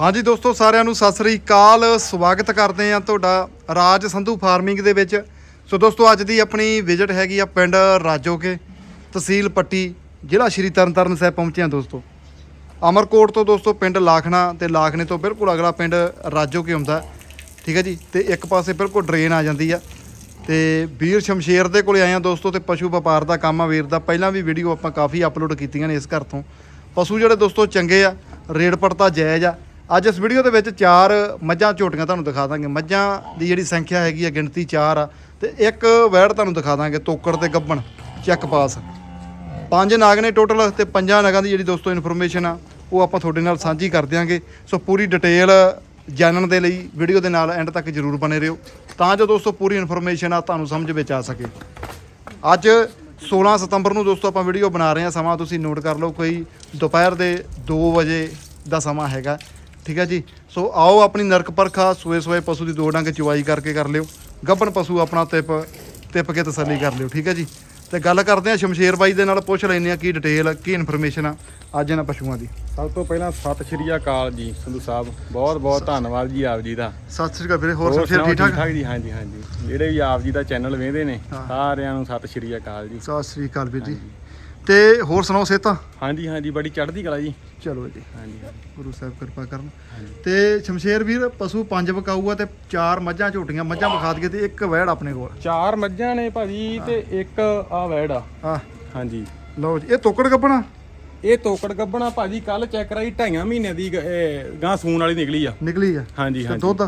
ਹਾਂਜੀ ਦੋਸਤੋ, ਸਾਰਿਆਂ ਨੂੰ ਸਤਿ ਸ੍ਰੀ ਅਕਾਲ। ਸਵਾਗਤ ਕਰਦੇ ਆ ਤੁਹਾਡਾ ਰਾਜ ਸੰਧੂ ਫਾਰਮਿੰਗ ਦੇ ਵਿੱਚ। ਸੋ ਦੋਸਤੋ, ਅੱਜ ਦੀ ਆਪਣੀ ਵਿਜ਼ਿਟ ਹੈਗੀ ਆ ਪਿੰਡ ਰਾਜੋਕੇ ਤਹਿਸੀਲ ਪੱਟੀ, ਜ਼ਿਲ੍ਹਾ ਸ਼੍ਰੀ ਤਰਨਤਾਰਨ ਸਾਹਿਬ ਪਹੁੰਚੇ ਆ ਦੋਸਤੋ। ਅਮਰਕੋਟ ਤੋਂ ਦੋਸਤੋ, ਪਿੰਡ ਲਾਖਣਾ ਤੇ ਲਾਖਣੇ ਤੋਂ ਬਿਲਕੁਲ ਅਗਲਾ ਪਿੰਡ ਰਾਜੋਕੇ ਹੁੰਦਾ। ਠੀਕ ਹੈ ਜੀ? ਤੇ ਇੱਕ ਪਾਸੇ ਬਿਲਕੁਲ ਡਰੇਨ ਆ ਜਾਂਦੀ ਆ। ਤੇ ਵੀਰ ਸ਼ਮਸ਼ੇਰ ਦੇ ਕੋਲੇ ਆਏ ਆ ਦੋਸਤੋ ਤੇ ਪਸ਼ੂ ਵਪਾਰ ਦਾ ਕੰਮ ਆ ਵੀਰ ਦਾ। ਪਹਿਲਾਂ ਵੀ ਵੀਡੀਓ ਆਪਾਂ ਕਾਫੀ ਅਪਲੋਡ ਕੀਤੀਆਂ ਨੇ ਇਸ ਘਰ ਤੋਂ। ਪਸ਼ੂ ਜਿਹੜੇ ਦੋਸਤੋ ਚੰਗੇ ਆ ਰੇਟ ਪੜਤਾ ਜਾਇਜ਼ ਆ। ਅੱਜ ਇਸ ਵੀਡੀਓ ਦੇ ਵਿੱਚ ਚਾਰ ਮੱਝਾਂ ਝੋਟੀਆਂ ਤੁਹਾਨੂੰ ਦਿਖਾ ਦਾਂਗੇ। ਮੱਝਾਂ ਦੀ ਜਿਹੜੀ ਸੰਖਿਆ ਹੈਗੀ ਆ, ਗਿਣਤੀ 4 ਆ। ਤੇ ਇੱਕ ਵੈੜ ਤੁਹਾਨੂੰ ਦਿਖਾ ਦਾਂਗੇ, ਤੋਕੜ ਤੇ ਗੱਬਣ, ਚੈੱਕ ਪਾਸ। ਪੰਜ ਨਾਗ ਨੇ ਟੋਟਲ ਤੇ ਪੰਜਾਂ ਨਗਾਂ ਦੀ ਜਿਹੜੀ ਦੋਸਤੋ ਇਨਫੋਰਮੇਸ਼ਨ ਆ, ਉਹ ਆਪਾਂ ਤੁਹਾਡੇ ਨਾਲ ਸਾਂਝੀ ਕਰ ਦਿਆਂਗੇ। ਸੋ ਪੂਰੀ ਡਿਟੇਲ ਜਾਣਨ ਦੇ ਲਈ ਵੀਡੀਓ ਦੇ ਨਾਲ ਐਂਡ ਤੱਕ ਜਰੂਰ ਬਨੇ ਰਹੋ। ਤਾਂ ਜੋ ਦੋਸਤੋ ਪੂਰੀ ਇਨਫੋਰਮੇਸ਼ਨ ਆ, ਤੁਹਾਨੂੰ ਸਮਝ ਵਿੱਚ ਆ ਸਕੇ। ਅੱਜ 16 ਸਤੰਬਰ ਨੂੰ ਦੋਸਤੋ ਆਪਾਂ ਵੀਡੀਓ ਬਣਾ ਰਹੇ ਹਾਂ ਸਮਾਂ ਤੁਸੀਂ ਨੋਟ ਕਰ ਲਓ ਕੋਈ, ਦੁਪਹਿਰ ਦੇ 2 ਵਜੇ ਦਾ ਸਮਾਂ ਹੈਗਾ। ਠੀਕ ਹੈ ਜੀ? ਸੋ ਆਓ ਆਪਣੀ ਨਰਕ ਪਰਖਾ ਸੂਏ ਸੂਏ ਪਸ਼ੂ ਦੀ ਦੋ ਡੰਗ ਚੁਵਾਈ ਕਰਕੇ ਕਰ ਲਿਓ। ਗੱਭਣ ਪਸ਼ੂ ਆਪਣਾ ਤਿਪ ਤਿਪ ਕੇ ਤਸੱਲੀ ਕਰ ਲਿਓ ਠੀਕ ਹੈ ਜੀ? ਤੇ ਗੱਲ ਕਰਦੇ ਆ ਸ਼ਮਸ਼ੇਰ ਬਾਈ ਦੇ ਨਾਲ ਪੁੱਛ ਲੈਂਦੇ ਆ ਕੀ ਡਿਟੇਲ ਕੀ ਇਨਫੋਰਮੇਸ਼ਨ ਆ ਅੱਜ ਇਹਨਾਂ ਪਸ਼ੂਆਂ ਦੀ। ਸਭ ਤੋਂ ਪਹਿਲਾਂ ਸਤਿ ਸ਼੍ਰੀ ਅਕਾਲ ਜੀ ਸੰਧੂ ਸਾਹਿਬ। ਬਹੁਤ ਬਹੁਤ ਧੰਨਵਾਦ ਜੀ ਆਪ ਜੀ ਦਾ। ਸਤਿ ਸ੍ਰੀ ਅਕਾਲ ਵੀਰੇ ਹੋਰ ਸੁਣਾਓ ਠੀਕ ਠਾਕ ਜੀ? ਹਾਂਜੀ ਹਾਂਜੀ। ਜਿਹੜੇ ਵੀ ਆਪ ਜੀ ਦਾ ਚੈਨਲ ਵੇਖਦੇ ਨੇ। ਸਾਰਿਆਂ ਨੂੰ ਸਤਿ ਸ਼੍ਰੀ ਅਕਾਲ ਜੀ। ਸਤਿ ਸ੍ਰੀ ਅਕਾਲ ਵੀਰ ਜੀ। ਤੇ ਹੋਰ ਸੁਣਾਓ ਸੇਤਾ ਹਾਂਜੀ ਹਾਂਜੀ ਬੜੀ ਚੜ੍ਹਦੀ ਕਲਾ ਜੀ। ਚਲੋ ਜੀ। ਹਾਂਜੀ। ਗੁਰੂ ਸਾਹਿਬ ਕਿਰਪਾ ਕਰਨ। ਤੇ ਸ਼ਮਸ਼ੇਰ ਵੀਰ ਪਸ਼ੂ ਪੰਜ ਵਿਕਾਊ ਆ ਤੇ ਚਾਰ ਮੱਝਾਂ ਝੋਟੀਆਂ ਮੱਝਾਂ ਵਿਖਾ ਦਈਏ ਤੇ ਇੱਕ ਵੈੜ ਆਪਣੇ ਕੋਲ। ਚਾਰ ਮੱਝਾਂ ਨੇ ਭਾਜੀ ਤੇ ਇੱਕ ਆ ਵੈੜ ਆ। ਹਾਂਜੀ। ਲਓ ਜੀ ਇਹ ਤੋਕੜ ਕੱਪਣਾ ਇਹ ਤੋਕੜ ਗੱਬਣਾ ਭਾਜੀ ਕੱਲ ਚੈੱਕ ਕਰਾਈ ਢਾਈਆਂ ਮਹੀਨੇ ਦੀ ਗ- ਸੂਣ ਵਾਲੀ ਨਿਕਲੀ ਆ। ਨਿਕਲੀ ਆ? ਹਾਂਜੀ ਹਾਂਜੀ। ਦੁੱਧ?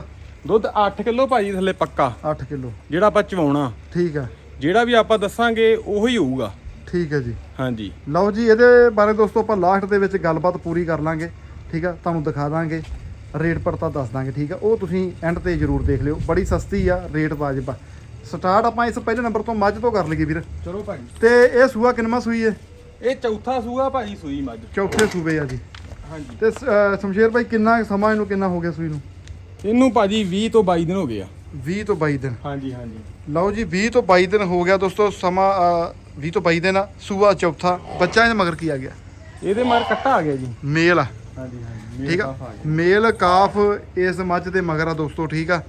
ਦੁੱਧ 8 ਕਿਲੋ ਭਾਜੀ ਥੱਲੇ ਪੱਕਾ। 8 ਕਿਲੋ। ਜਿਹੜਾ ਆਪਾਂ ਚਵਾਉਣਾ। ਠੀਕ ਆ। ਜਿਹੜਾ ਵੀ ਆਪਾਂ ਦੱਸਾਂਗੇ ਉਹੀ ਹੋਊਗਾ। ਠੀਕ ਹੈ ਜੀ। ਹਾਂਜੀ। ਲਓ ਜੀ ਇਹਦੇ ਬਾਰੇ ਦੋਸਤੋ ਆਪਾਂ ਲਾਸਟ ਦੇ ਵਿੱਚ ਗੱਲਬਾਤ ਪੂਰੀ ਕਰ ਲਾਂਗੇ ਠੀਕ ਆ? ਤੁਹਾਨੂੰ ਦਿਖਾ ਦਾਂਗੇ ਰੇਟ ਪੜਤਾ ਦੱਸ ਦਾਂਗੇ ਠੀਕ ਆ? ਉਹ ਤੁਸੀਂ ਐਂਡ ਤੇ ਜ਼ਰੂਰ ਦੇਖ ਲਿਓ ਬੜੀ ਸਸਤੀ ਆ ਰੇਟ ਵਾਜਬ ਆ ਸਟਾਰਟ ਆਪਾਂ ਇਸ ਪਹਿਲੇ ਨੰਬਰ ਤੋਂ ਮੱਝ ਤੋਂ ਕਰ ਲਈਏ ਵੀਰ। ਚਲੋ ਭਾਜੀ ਤੇ ਇਹ ਸੂਆ ਕਿੰਨਵਾਂ ਸੂਈ ਹੈ ਇਹ ਚੌਥਾ ਸੂਆ ਭਾਜੀ ਸੂਈ ਮੱਝ। ਚੌਥੇ ਸੂਬੇ ਆ ਜੀ। ਹਾਂਜੀ। ਤੇ ਸ- ਸ਼ਮਸ਼ੇਰ ਭਾਈ ਕਿੰਨਾ ਸਮਾਂ ਇਹਨੂੰ ਕਿੰਨਾ ਹੋ ਗਿਆ ਸੂਈ ਨੂੰ? ਇਹਨੂੰ ਭਾਜੀ 20 ਤੋਂ 22 ਦਿਨ ਹੋ ਗਏ ਆ। 20 ਤੋਂ 22 ਦਿਨ। ਹਾਂਜੀ ਹਾਂਜੀ। ਲਓ ਜੀ 20 ਤੋਂ 22 ਦਿਨ ਹੋ ਗਿਆ ਦੋਸਤੋ ਸਮਾਂ 20 ਤੋਂ 22 ਦਿਨ ਆ ਸੂਆ ਚੌਥਾ ਬੱਚਾ ਇਹਦੇ ਮਗਰ ਕੀ ਆ ਗਿਆ? ਇਹਦੇ ਮਰ ਕੱਟਾ ਆ ਗਿਆ ਜੀ। ਮੇਲ ਆ। ਹਾਂਜੀ ਹਾਂਜੀ ਠੀਕ ਆ? ਮੇਲ ਕਾਫ ਇਸ ਮੱਝ ਦੇ ਮਗਰ ਆ ਦੋਸਤੋ ਠੀਕ ਆ?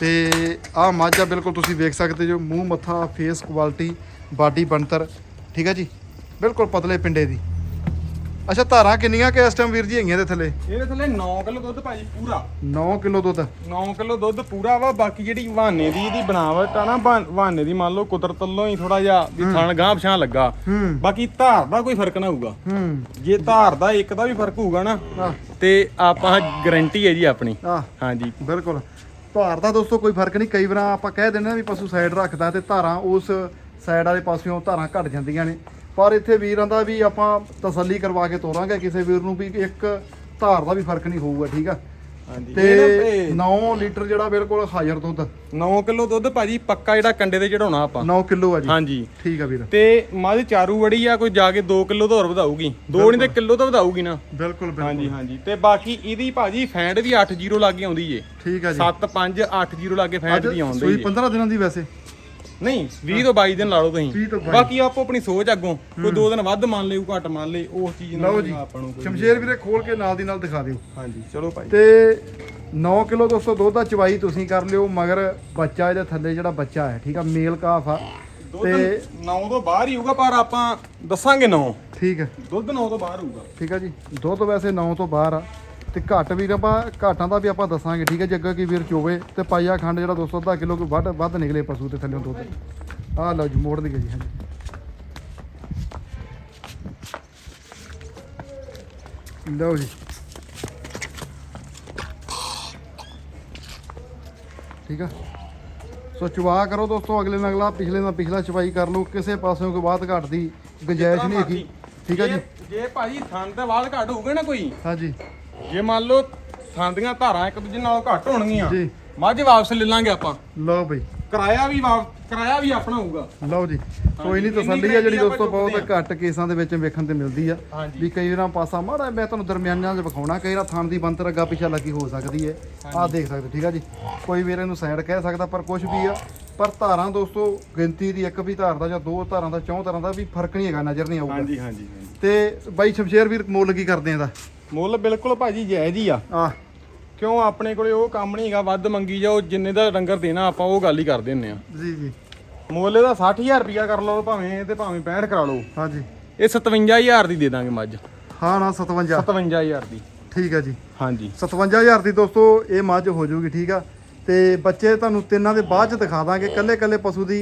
ਤੇ ਆਹ ਮੱਝ ਆ ਬਿਲਕੁਲ ਤੁਸੀਂ ਵੇਖ ਸਕਦੇ ਜੋ ਮੂੰਹ ਮੱਥਾ ਫੇਸ ਕੁਆਲਿਟੀ ਬਾਡੀ ਬਣਤਰ ਠੀਕ ਆ ਜੀ? ਬਿਲਕੁਲ ਪਤਲੇ ਪਿੰਡੇ ਦੀ। ਅੱਛਾ ਧਾਰਾਂ ਕਿੰਨੀਆਂ ਕਿ ਇਸ ਟਾਈਮ ਵੀਰ ਜੀ ਹੈਗੀਆਂ ਦੇ ਥੱਲੇ? ਇਹਦੇ ਥੱਲੇ 9 ਕਿਲੋ ਦੁੱਧ ਭਾਜੀ ਪੂਰਾ। 9 ਕਿਲੋ ਦੁੱਧ। 9 ਕਿਲੋ ਦੁੱਧ ਪੂਰਾ ਵਾ ਬਾਕੀ ਜਿਹੜੀ ਵਾਨੇ ਦੀ ਇਹਦੀ ਬਣਾਵਟ ਆ ਨਾ ਵਾਨੇ ਦੀ ਮੰਨ ਲਓ ਕੁਦਰਤ ਵੱਲੋਂ ਹੀ ਥੋੜਾ ਜਿਹਾ ਵੀ ਥਣ ਗਾਂ ਪਛਾਂ ਲੱਗਾ। ਬਾਕੀ ਧਾਰ ਦਾ ਕੋਈ ਫ਼ਰਕ ਨਾ ਹੋਊਗਾ। ਜੇ ਧਾਰ ਦਾ ਇੱਕ ਦਾ ਵੀ ਫ਼ਰਕ ਹੋਊਗਾ ਨਾ ਤੇ ਆਪਾਂ ਗਾਰੰਟੀ ਹੈ ਜੀ ਆਪਣੀ। ਹਾਂਜੀ। ਬਿਲਕੁਲ। ਧਾਰ ਦਾ ਦੋਸਤੋ ਕੋਈ ਫ਼ਰਕ ਨਹੀਂ ਕਈ ਵਾਰ ਆਪਾਂ ਕਹਿ ਦਿੰਦੇ ਆ ਵੀ ਪਸ਼ੂ ਸਾਈਡ ਰੱਖਦਾ ਤੇ ਧਾਰਾਂ ਉਸ ਸਾਈਡ ਵਾਲੇ ਪਾਸਿਓਂ ਧਾਰਾਂ ਘਟ ਜਾਂਦੀਆਂ ਨੇ। ਪਰ ਇੱਥੇ ਵੀਰਾਂ ਦਾ ਵੀ ਆਪਾਂ ਤਸੱਲੀ ਕਰਵਾ ਕੇ ਤੋਰਾਂਗੇ ਕਿਸੇ ਵੀਰ ਨੂੰ ਵੀ ਇੱਕ ਧਾਰ ਦਾ ਵੀ ਫ਼ਰਕ ਨਹੀਂ ਹੋਊਗਾ ਠੀਕ ਆ? ਹਾਂਜੀ। ਤੇ 9 ਲੀਟਰ ਜਿਹੜਾ ਬਿਲਕੁਲ ਹਾਜ਼ਰ ਦੁੱਧ। 9 ਕਿਲੋ ਦੁੱਧ ਭਾਜੀ ਪੱਕਾ ਜਿਹੜਾ ਕੰਡੇ ਤੇ ਚੜਾਉਣਾ ਆਪਾਂ। 9 ਕਿਲੋ ਆ ਜੀ। ਹਾਂਜੀ। ਠੀਕ ਆ ਵੀਰ। ਤੇ ਮੱਝ ਚਾਰੂ ਵੜੀ ਆ ਕੋਈ ਜਾ ਕੇ 2 ਕਿਲੋ ਤੋਂ ਹੋਰ ਵਧਾਊਗੀ। 2 ਨਹੀਂ ਤੇ ਕਿਲੋ ਤੋਂ ਵਧਾਊਗੀ ਨਾ। ਬਿਲਕੁਲ ਬਿਲਕੁਲ। ਹਾਂਜੀ ਹਾਂਜੀ। ਤੇ ਬਾਕੀ ਇਹਦੀ ਭਾਜੀ ਫੈਂਡ ਵੀ 8-0 ਲੱਗੇ ਆਉਂਦੀ ਏ। ਠੀਕ ਆ ਜੀ। 7-5 8-0 ਲੱਗੇ ਫੈਂਡ ਦੀ ਆਉਂਦੀ ਸੂਈ ਏ। 15 ਦਿਨਾਂ ਦੀ ਵੈਸੇ। ਨਹੀਂ 20 ਤੋਂ 22 ਦਿਨ ਲਾ ਲਓ 20 ਤੁਸੀਂ ਤੋਂ 22 ਬਾਕੀ ਆਪੋ ਆਪਣੀ ਸੋਚ ਅੱਗੋਂ ਕੋਈ 2 ਦਿਨ ਵੱਧ ਮੰਨ ਲਿਓ ਘੱਟ ਮੰਨ ਲੇ ਉਸ ਚੀਜ਼ ਨਾਲ ਲਓ ਜੀ ਆਪਾਂ ਨੂੰ ਕੋਈ ਸ਼ਮਸ਼ੇਰ ਵੀਰੇ ਖੋਲ ਕੇ ਨਾਲ ਦੀ ਨਾਲ ਦਿਖਾ ਦਿਓ। ਹਾਂਜੀ ਚਲੋ ਭਾਈ। ਤੇ 9 ਕਿਲੋ ਦੋਸਤੋ ਦੁੱਧ ਦਾ ਚਵਾਈ ਤੁਸੀਂ ਕਰ ਲਿਓ ਮਗਰ ਬੱਚਾ ਇਹਦੇ ਥੱਲੇ ਜਿਹੜਾ ਬੱਚਾ ਹੈ ਠੀਕ ਆ ਮੇਲ ਕਾਫ ਆ। ਤੇ 9 ਤੋਂ ਬਾਹਰ ਹੀ ਹੋਊਗਾ ਪਰ ਆਪਾਂ ਦੱਸਾਂਗੇ 9 ਠੀਕ ਹੈ ਦੁੱਧ 9 ਤੋਂ ਬਾਹਰ ਹੋਊਗਾ। ਠੀਕ ਆ ਜੀ ਦੁੱਧ ਵੈਸੇ 9 ਤੋਂ ਬਾਹਰ ਆ। ਤੇ ਘੱਟ ਵੀ ਆਪਾਂ ਘਾਟਾਂ ਦਾ ਵੀ ਆਪਾਂ ਦੱਸਾਂਗੇ ਠੀਕ ਹੈ ਜੇ ਅੱਗੇ ਕੀ ਵੀਰ ਚੋਵੇ ਤੇ ਪਾਈਆ ਖੰਡ ਜਿਹੜਾ ਦੋਸਤੋ ਅੱਧਾ ਕਿਲੋ ਕੋਈ ਵੱਧ ਵੱਧ ਨਿਕਲੇ ਪਸ਼ੂ ਤੇ ਥੱਲੇ ਦੁੱਧ। ਆਹ ਲਓ ਜੀ ਮੋੜ ਦੀ ਜੀ। ਹਾਂਜੀ ਲਓ ਜੀ। ਠੀਕ ਆ? ਸੋ ਚਵਾ ਕਰੋ ਦੋਸਤੋ ਅਗਲੇ ਨਾਲ ਅਗਲਾ ਪਿਛਲੇ ਨਾਲ ਪਿਛਲਾ ਚਵਾਈ ਕਰ ਲਓ ਕਿਸੇ ਪਾਸਿਓਂ ਕੋਈ ਬਾਤ ਘੱਟ ਦੀ ਗੁੰਜਾਇਸ਼ ਨਹੀਂ ਹੈਗੀ। ਠੀਕ ਆ ਜੀ? ਜੇ- ਭਾਜੀ ਥਣ ਤੇ ਵਾਲ ਘੱਟ ਹੋਊਗਾ ਨਾ ਕੋਈ ਹਾਂਜੀ। ਜੇ ਮੰਨ ਲਓ ਥਣ ਦੀਆਂ ਧਾਰਾਂ ਇੱਕ ਦੂਜੇ ਨਾਲੋਂ ਘੱਟ ਹੋਣਗੀਆਂ ਜੀ। ਮੱਝ ਵਾਪਸ ਲੈ ਲਾਂਗੇ ਆਪਾਂ। ਲਓ ਬਈ। ਕਿਰਾਇਆ ਵੀ ਵਾਪ ਕਿਰਾਇਆ ਵੀ ਆਪਣਾ ਹੋਊਗਾ। ਲਓ ਜੀ। ਕੋਈ ਨਹੀਂ ਤਸੱਲੀ ਆ ਜਿਹੜੀ ਦੋਸਤੋ ਬਹੁਤ ਘੱਟ ਕੇਸਾਂ ਦੇ ਵਿੱਚ ਵੇਖਣ ਤੇ ਮਿਲਦੀ ਆ। ਹਾਂਜੀ। ਵੀ ਕਈ ਵਾਰਾਂ ਪਾਸਾ ਮਾੜਾ ਮੈਂ ਤੁਹਾਨੂੰ ਦਰਮਿਆਨਾਂ 'ਚ ਵਿਖਾਉਣਾ ਕਈ ਵਾਰ ਥਣ ਦੀ ਬੰਤਰ ਅੱਗਾ ਪਿੱਛਾ ਲੱਗੀ ਹੋ ਸਕਦੀ ਹੈ। ਆਹ ਦੇਖ ਸਕਦੇ ਠੀਕ ਆ ਜੀ। ਕੋਈ ਵੀਰ ਇਹਨੂੰ ਸਾਈਡ ਕਹਿ ਸਕਦਾ ਪਰ ਕੁਝ ਵੀ ਆ। ਪਰ ਧਾਰਾਂ ਦੋਸਤੋ ਗਿਣਤੀ ਦੀ ਇੱਕ ਵੀ ਧਾਰ ਦਾ ਜਾਂ ਦੋ ਧਾਰਾਂ ਦਾ ਚੌਂ ਧਾਰਾਂ ਦਾ ਵੀ ਫ਼ਰਕ ਨਹੀਂ ਹੈਗਾ ਨਜ਼ਰ ਨਹੀਂ ਆਊਗਾ। ਹਾਂਜੀ ਹਾਂਜੀ ਤੇ ਬਾਈ ਸ਼ਮਸ਼ੇਰ ਵੀਰ ਮੁੱਲ ਕੀ ਕਰਦੇ ਆ ਇਹਦਾ। ਮੁੱਲ ਬਿਲਕੁਲ ਭਾਜੀ ਜਾਇਜ਼ ਹੀ ਆ। ਆ ਕਿਉਂ? ਆਪਣੇ ਕੋਲੇ ਉਹ ਕੰਮ ਨਹੀਂ ਹੈਗਾ ਵੱਧ ਮੰਗੀ ਜਾਓ ਜਿੰਨੇ ਦਾ ਡੰਗਰ ਦੇਣਾ ਆਪਾਂ ਉਹ ਗੱਲ ਹੀ ਕਰ ਦਿੰਨੇ ਆ। ਜੀ ਜੀ। ਮੁੱਲ ਇਹਦਾ 60000 ਰੁਪਿਆ ਕਰ ਲਓ ਭਾਵੇਂ ਤੇ ਭਾਵੇਂ 65 ਕਰਾ ਲਓ। ਹਾਂਜੀ। ਇਹ 57000 ਦੀ ਦੇ ਦਾਂਗੇ ਮੱਝ। ਹਾਂ ਨਾ 57 57000 ਦੀ। ਠੀਕ ਹੈ ਜੀ। ਹਾਂਜੀ। 57000 ਦੀ ਦੋਸਤੋ ਇਹ ਮੱਝ ਹੋ ਜਾਊਗੀ ਠੀਕ ਆ? ਤੇ ਬੱਚੇ ਤੁਹਾਨੂੰ ਤਿੰਨਾਂ ਦੇ ਬਾਅਦ ਚ ਦਿਖਾ ਦਾਂਗੇ। ਕੱਲੇ ਕੱਲੇ ਪਸ਼ੂ ਦੀ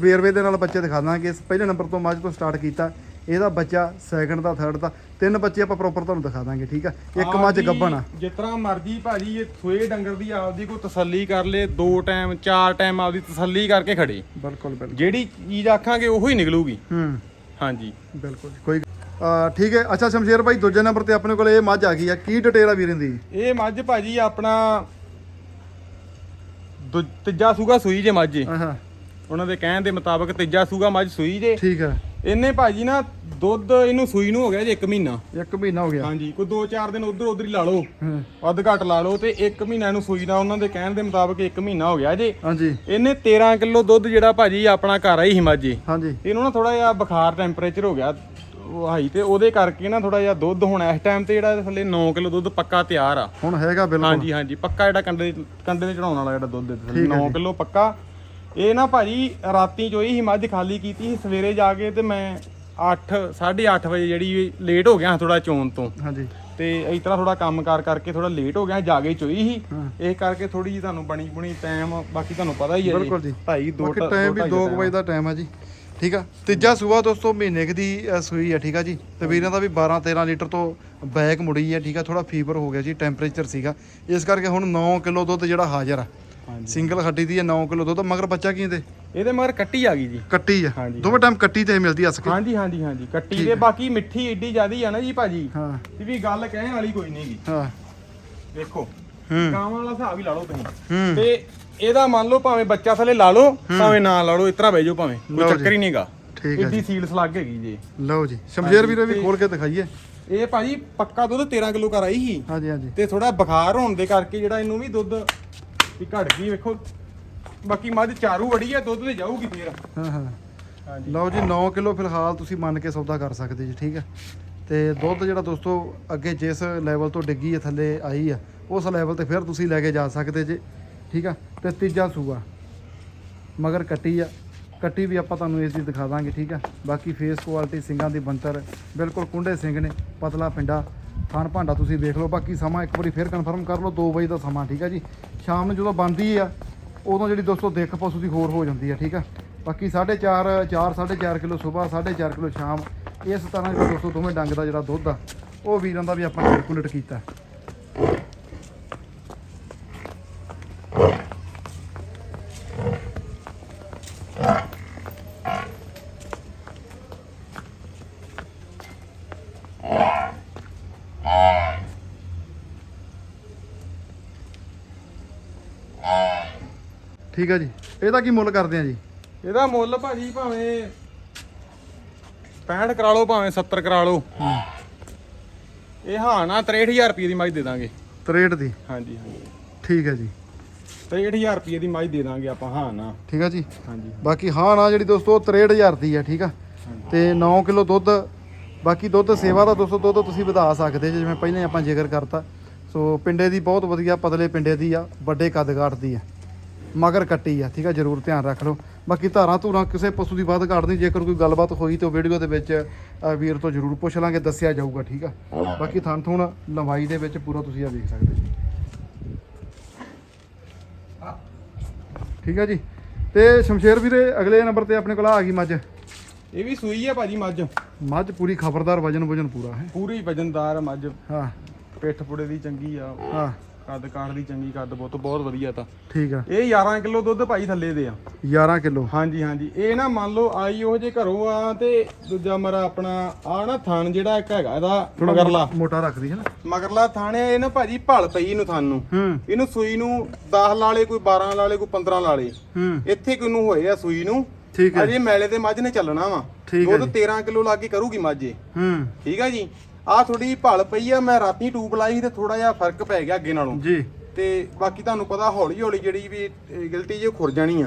ਬੇਰਵੇ ਦੇ ਨਾਲ ਬੱਚੇ ਦਿਖਾ ਦਾਂਗੇ। ਪਹਿਲੇ ਨੰਬਰ ਤੋਂ ਮੱਝ ਤੋਂ ਸਟਾਰਟ ਕੀਤਾ। ਇਹਦਾ ਬੱਚਾ ਸੈਕੰਡ ਦਾ ਥਰਡ ਦਾ ਤਿੰਨ ਬੱਚੇ ਆਪਾਂ ਪ੍ਰੋਪਰ ਤੁਹਾਨੂੰ ਦਿਖਾ ਦਾਂਗੇ ਠੀਕ ਆ? ਇੱਕ ਮੱਝ ਗੱਭਣ ਆ। ਜਿਸ ਤਰ੍ਹਾਂ ਮਰਜ਼ੀ ਭਾਜੀ ਇਹ ਸੋਏ ਡੰਗਰ ਦੀ ਆਪਦੀ ਕੋਈ ਤਸੱਲੀ ਕਰ ਲੇ ਦੋ ਟਾਈਮ ਚਾਰ ਟਾਈਮ ਆਪਦੀ ਤਸੱਲੀ ਕਰਕੇ ਖੜੇ। ਬਿਲਕੁਲ ਬਿਲਕੁਲ। ਜਿਹੜੀ ਚੀਜ਼ ਆਖਾਂਗੇ ਉਹੀ ਨਿਕਲੂਗੀ। ਹੂੰ। ਹਾਂਜੀ। ਬਿਲਕੁਲ ਕੋਈ ਠੀਕ ਹੈ। ਅੱਛਾ ਸ਼ਮਸ਼ੇਰ ਭਾਈ ਦੂਜੇ ਨੰਬਰ ਤੇ ਆਪਣੇ ਕੋਲ ਇਹ ਮੱਝ ਆ ਗਈ ਆ। ਕੀ ਡਿਟੇਲ ਆ ਵੀਰਾਂ ਦੀ? ਇਹ ਮੱਝ ਭਾਜੀ ਆਪਣਾ ਤੀਜਾ ਸੂਗਾ ਸੂਈ ਜੇ ਮੱਝ। ਆਹਾ। ਉਹਨਾਂ ਦੇ ਕਹਿਣ ਦੇ ਮੁਤਾਬਕ ਤੀਜਾ ਸੂਗਾ ਮੱਝ ਸੂਈ ਜੇ। ਠੀਕ ਹੈ ਇਹਨੇ ਭਾਜੀ ਨਾ ਦੁੱਧ ਇਹਨੂੰ ਸੂਈ ਨੂੰ ਹੋ ਗਿਆ ਜੇ 1 ਮਹੀਨਾ। ਇੱਕ ਮਹੀਨਾ ਹੋ ਗਿਆ। ਹਾਂਜੀ ਕੋਈ 2-4 ਦਿਨ ਉਧਰ ਉਧਰ ਹੀ ਲਾ ਲਓ। ਹੂੰ। ਵੱਧ ਘੱਟ ਲਾ ਲਓ ਤੇ 1 ਮਹੀਨਾ ਇਹਨੂੰ ਸੂਈ ਦਾ ਉਹਨਾਂ ਦੇ ਕਹਿਣ ਦੇ ਮੁਤਾਬਕ 1 ਮਹੀਨਾ ਹੋ ਗਿਆ ਜੇ। ਹਾਂਜੀ। ਇਹਨੇ 13 ਕਿਲੋ ਦੁੱਧ ਜਿਹੜਾ ਭਾਜੀ ਆਪਣਾ ਘਰ ਆਈ ਸੀ ਮੱਝੇ ਹਾਂਜੀ। ਇਹਨੂੰ ਨਾ ਥੋੜਾ ਜਿਹਾ ਬੁਖਾਰ ਟੈਂਪਰੇਚਰ ਹੋ ਗਿਆ ਉਹ ਹਾਈ ਤੇ ਉਹਦੇ ਕਰਕੇ ਨਾ ਥੋੜਾ ਜਿਹਾ ਦੁੱਧ ਹੁਣ ਇਸ ਟਾਈਮ ਤੇ ਜਿਹੜਾ ਥੱਲੇ 9 ਕਿਲੋ ਦੁੱਧ ਪੱਕਾ ਤਿਆਰ ਆ। ਹੁਣ ਹੈਗਾ ਬਿਲਕੁਲ। ਹਾਂਜੀ ਹਾਂਜੀ ਪੱਕਾ ਜਿਹੜਾ ਕੰਡੇ ਕੰਡੇ ਤੇ ਚੜਾਉਣ ਵਾਲਾ ਜਿਹੜਾ ਦੁੱਧ ਹੈ 9 ਕਿਲੋ ਪੱਕਾ। ਇਹ ਨਾ ਭਾਜੀ ਰਾਤੀ ਚੋਈ ਸੀ ਮੱਝ ਖਾਲੀ ਕੀਤੀ ਸੀ ਸਵੇਰੇ ਜਾ ਕੇ ਤੇ ਮੈਂ 8 8:30 ਵਜੇ ਜਿਹੜੀ ਲੇਟ ਹੋ ਗਿਆ ਥੋੜਾ ਚੋਣ ਤੋਂ। ਹਾਂਜੀ। ਤੇ ਇਸ ਤਰ੍ਹਾਂ ਥੋੜਾ ਕੰਮ ਕਾਰ ਕਰਕੇ ਥੋੜਾ ਲੇਟ ਹੋ ਗਿਆ ਜਾ ਕੇ ਚੋਈ ਸੀ। ਹਾਂ। ਇਹ ਕਰਕੇ ਥੋੜੀ ਜੀ ਤੁਹਾਨੂੰ ਬਣੀ ਬਣੀ ਟਾਈਮ ਬਾਕੀ ਤੁਹਾਨੂੰ ਪਤਾ ਹੀ ਹੈ ਬਿਲਕੁਲ ਜੀ। ਦੋ ਬਾਕੀ ਢਾ- ਟਾਈਮ ਦੋ ਵੀ ਢਾਈ 2 ਦਾ ਵਜੇ ਦਾ ਟਾਈਮ ਆ ਜੀ। ਠੀਕ ਆ? ਤੀਜਾ ਸੂਆ ਦੋਸਤੋ ਮਹੀਨੇ ਦੀ ਸੂਈ ਆ ਠੀਕ ਆ ਜੀ। ਤੇ ਵੀਰਾਂ ਦਾ ਵੀ 12 13 ਲੀਟਰ ਤੋਂ ਬੈਕ ਮੁੜੀ ਆ ਠੀਕ ਆ? ਥੋੜਾ ਫੀਵਰ ਹੋ ਗਿਆ ਜੀ ਟੈਂਪਰੇਚਰ ਸੀਗਾ। ਇਸ ਕਰਕੇ ਹੁਣ 9 ਕਿਲੋ ਦੁੱਧ ਜਿਹੜਾ ਹਾਜ਼ਰ ਆ। ਸਿੰਗਲ ਹੱਡੀ ਦੀ ਹੈ 9 ਕਿਲੋ ਦੁੱਧ ਮਗਰ ਬੱਚਾ ਕੀ ਇਹਦੇ? ਇਹਦੇ ਮਗਰ ਕੱਟੀ ਆ ਗਈ ਜੀ। ਕੱਟੀ ਆ। ਹਾਂਜੀ। ਦੋਵੇਂ ਟਾਈਮ ਕੱਟੀ ਤੇ ਮਿਲਦੀ ਹੱਸ ਕੇ। ਹਾਂਜੀ ਹਾਂਜੀ ਹਾਂਜੀ ਕੱਟੀ ਦੇ ਬਾਕੀ ਮਿੱਠੀ ਏਡੀ ਜ਼ਿਆਦੀ ਆ ਨਾ ਜੀ ਭਾਜੀ। ਹਾਂ। ਇਹ ਵੀ ਗੱਲ ਕਹਿਣ ਵਾਲੀ ਕੋਈ ਨਹੀਂਗੀ ਹਾਂ। ਦੇਖੋ ਹੂੰ। ਗਾਵਾਂ ਵਾਲਾ ਹਿਸਾਬ ਹੀ ਲਾ ਲਓ ਤੁਸੀਂ। ਹੂੰ। ਤੇ ਇਹਦਾ ਮੰਨ ਲਓ ਭਾਵੇਂ ਬੱਚਾ ਥੱਲੇ ਲਾ ਲਓ ਭਾਵੇਂ ਨਾ ਲਾ ਲਓ ਇਤਰਾ ਬਹਿ ਜਾਓ ਭਾਵੇਂ। ਲਓ ਕੋਈ ਜੀ। ਚੱਕਰ ਹੀ ਨਹੀਂਗਾ ਠੀਕ ਹੈ ਏਡੀ ਸੀਲਸ ਲੱਗ ਹੈਗੀ ਜੀ। ਲਓ ਜੀ। ਸ਼ਮਸ਼ੇਰ ਵੀਰੇ ਵੀ ਖੋਲ ਕੇ ਦਿਖਾਈਏ। ਇਹ ਭਾਜੀ ਪੱਕਾ ਦੁੱਧ 13 ਕਿਲੋ ਕਰ ਆਈ ਸੀ। ਹਾਂਜੀ ਹਾਂਜੀ। ਤੇ ਥੋੜਾ ਬੁਖਾਰ ਹੋਣ ਦੇ ਕਰਕੇ ਜਿਹੜਾ ਇਹਨੂੰ ਵੀ ਦੁੱਧ ਵੀ ਘਟ ਗਈ ਵੇਖੋ। ਬਾਕੀ ਮੱਝ ਚਾਰੂ ਵੜੀ ਆ ਦੁੱਧ ਤੇ ਜਾਊਗੀ ਫੇਰ। ਹਾਂ ਹਾਂ। ਹਾਂਜੀ। ਲਓ ਜੀ 9 ਕਿਲੋ ਫਿਲਹਾਲ ਤੁਸੀਂ ਮੰਨ ਕੇ ਸੌਦਾ ਕਰ ਸਕਦੇ ਜੀ ਠੀਕ ਹੈ ਤੇ ਦੁੱਧ ਜਿਹੜਾ ਦੋਸਤੋ ਅੱਗੇ ਜਿਸ ਲੈਵਲ ਤੋਂ ਡਿੱਗੀ ਹੈ ਥੱਲੇ ਆਈ ਆ ਉਸ ਲੈਵਲ ਤੇ ਫਿਰ ਤੁਸੀਂ ਲੈ ਕੇ ਜਾ ਸਕਦੇ ਜੇ ਠੀਕ ਆ? ਤੇ ਤੀਜਾ ਸੂਆ। ਮਗਰ ਕੱਟੀ ਆ। ਕੱਟੀ ਵੀ ਆਪਾਂ ਤੁਹਾਨੂੰ ਇਸ ਦੀ ਦਿਖਾ ਦਾਂਗੇ ਠੀਕ ਆ? ਬਾਕੀ ਫੇਸ ਕੁਆਲਿਟੀ ਸਿੰਗਾਂ ਦੀ ਬੰਤਰ ਬਿਲਕੁਲ ਕੁੰਡੇ ਸਿੰਘ ਨੇ ਪਤਲਾ ਪਿੰਡਾ ਥਣ ਭਾਂਡਾ ਤੁਸੀਂ ਦੇਖ ਲਓ, ਬਾਕੀ ਸਮਾਂ ਇੱਕ ਵਾਰੀ ਫਿਰ ਕਨਫਰਮ ਕਰ ਲਓ 2 ਵਜੇ ਦਾ ਸਮਾਂ, ਠੀਕ ਆ ਜੀ? ਸ਼ਾਮ ਨੂੰ ਜਦੋਂ ਬੰਦੀ ਆ, ਉਦੋਂ ਜਿਹੜੀ ਦੋਸਤੋ ਦੇਖ ਪਸ਼ੂ ਦੀ ਹੋਰ ਹੋ ਜਾਂਦੀ ਆ, ਠੀਕ ਆ? ਬਾਕੀ 4.5 4 4.5 ਕਿਲੋ ਸਵੇਰ 4.5 ਕਿਲੋ ਸ਼ਾਮ, ਇਸ ਤਰ੍ਹਾਂ ਜਿਹੜਾ ਦੋਸਤੋ ਦੋਵੇਂ ਡੰਗ ਦਾ ਜਿਹੜਾ ਦੁੱਧ ਆ, ਉਹ ਵੀਰਾਂ ਦਾ ਵੀ ਆਪਾਂ ਕੈਲਕੂਲੇਟ ਕੀਤਾ। ਠੀਕ ਆ ਜੀ। ਇਹਦਾ ਕੀ ਮੁੱਲ ਕਰਦੇ ਆ ਜੀ? ਇਹਦਾ ਮੁੱਲ ਭਾਜੀ ਭਾਵੇਂ 65 ਕਰਾ ਲਓ ਭਾਵੇਂ 70 ਕਰਾ ਲਓ। ਇਹ ਹਾਂ ਨਾ 63000 ਰੁਪਏ ਦੀ ਮੱਝ ਦੇ ਦਾਂਗੇ। 63 ਦੀ? ਹਾਂਜੀ ਹਾਂਜੀ। ਠੀਕ ਹੈ ਜੀ। 63000 ਰੁਪਏ ਦੀ ਮੱਝ ਦੇ ਦਾਂਗੇ ਆਪਾਂ ਹਾਂ ਨਾ। ਠੀਕ ਆ ਜੀ। ਹਾਂਜੀ। ਬਾਕੀ ਹਾਂ ਨਾ ਜਿਹੜੀ ਦੋਸਤੋ 63000 ਦੀ ਆ ਠੀਕ ਆ। ਤੇ 9 ਕਿਲੋ ਦੁੱਧ ਬਾਕੀ ਦੁੱਧ ਸੇਵਾ ਦਾ ਦੋਸਤੋ ਦੁੱਧ ਤੁਸੀਂ ਵਧਾ ਸਕਦੇ ਜਿਵੇਂ ਪਹਿਲਾਂ ਹੀ ਆਪਾਂ ਜ਼ਿਕਰ ਕਰਤਾ। ਸੋ ਪਿੰਡੇ ਦੀ ਬਹੁਤ ਵਧੀਆ ਪਤਲੇ ਪਿੰਡੇ ਦੀ ਆ ਵੱਡੇ ਕੱਦ ਕਾਠ ਦੀ ਆ। ਮਗਰ ਕੱਟੀ ਆ ਠੀਕ ਆ ਜਰੂਰ ਧਿਆਨ ਰੱਖ ਲਓ। ਬਾਕੀ ਧਾਰਾਂ ਧੂਰਾਂ ਕਿਸੇ ਪਸ਼ੂ ਦੀ ਵੱਧ ਘਾਟ ਨਹੀਂ ਜੇਕਰ ਕੋਈ ਗੱਲਬਾਤ ਹੋਈ ਤੇ ਉਹ ਵੀਡੀਓ ਦੇ ਵਿੱਚ ਵੀਰ ਤੋਂ ਜਰੂਰ ਪੁੱਛ ਲਾਂਗੇ ਦੱਸਿਆ ਜਾਊਗਾ ਠੀਕ ਆ? ਬਾਕੀ ਥਣ ਥੂਣ ਲੰਬਾਈ ਦੇ ਵਿੱਚ ਪੂਰਾ ਤੁਸੀਂ ਆ ਵੇਖ ਸਕਦੇ ਜੀ। ਠੀਕ ਆ ਜੀ। ਤੇ ਸ਼ਮਸ਼ੇਰ ਵੀਰੇ ਅਗਲੇ ਨੰਬਰ ਤੇ ਆਪਣੇ ਕੋਲ ਆ ਗਈ ਮੱਝ। ਇਹ ਵੀ ਸੂਈ ਆ ਭਾਜੀ ਮੱਝ। ਮੱਝ ਪੂਰੀ ਖਬਰਦਾਰ ਵਜਨ ਵਜਨ ਪੂਰਾ ਹੈ। ਪੂਰੀ ਵਜਨਦਾਰ ਮੱਝ। ਹਾਂ। ਪਿੱਠ ਪੁੜੇ ਦੀ ਚੰਗੀ ਆ। ਹਾਂ। ਕੱਦ ਕਾਠ ਦੀ ਚੰਗੀ ਕੱਦ ਬਹੁਤ ਬਹੁਤ ਵਧੀਆ ਤਾਂ। ਠੀਕ ਆ। ਇਹ 11 ਕਿਲੋ ਦੁੱਧ ਭਾਈ ਥੱਲੇ ਦੇ ਆ। 11 ਕਿਲੋ? ਹਾਂਜੀ ਹਾਂਜੀ। ਇਹ ਨਾ ਮੰਨ ਲਓ ਆਈ ਉਹ ਜੇ ਘਰੋਂ ਆ ਤੇ ਦੂਜਾ ਮਰਾ ਆਪਣਾ ਆ ਨਾ ਥਣ ਜਿਹੜਾ ਇੱਕ ਹੈਗਾ ਇਹਦਾ ਮਗਰਲਾ। ਮੋਟਾ ਰੱਖਦੀ ਹੈ ਨਾ। ਮਗਰਲਾ ਥਣ ਇਹ ਨਾ ਭਾਜੀ ਭਲ ਪਈ ਇਹਨੂੰ ਥਣ ਨੂੰ। ਹੂੰ। ਇਹਨੂੰ ਸੂਈ ਨੂੰ 10 ਲਾਲੇ ਕੋਈ 12 ਲਾਲੇ ਕੋਈ 15 ਲਾਲੇ ਹੂੰ। ਇੱਥੇ ਕੋਈ ਨੂੰ ਹੋਏ ਆ ਸੂਈ ਨੂੰ? ਠੀਕ ਹੈ। ਅਜੇ ਮੈਲੇ ਤੇ ਮੱਝ ਨੇ ਚੱਲਣਾ ਵਾ। ਦੁੱਧ 13 ਕਿਲੋ ਲਾ ਕੇ ਕਰੂਗੀ ਮੱਝ ਇਹ। ਹੂੰ। ਠੀਕ ਆ ਜੀ? ਆ ਥੋੜੀ ਭਲ ਪਈ ਆ ਮੈਂ ਰਾਤੀ ਟੂਬ ਲਾਈ ਤੇ ਥੋੜਾ ਜਿਹਾ ਫ਼ਰਕ ਪੈ ਗਿਆ ਅੱਗੇ ਨਾਲੋਂ। ਜੀ। ਤੇ ਬਾਕੀ ਤੁਹਾਨੂੰ ਪਤਾ ਹੌਲੀ ਹੌਲੀ ਜਿਹੜੀ ਵੀ ਗਿਲਟੀ ਜੇ ਖੁਰ ਜਾਣੀ ਆ।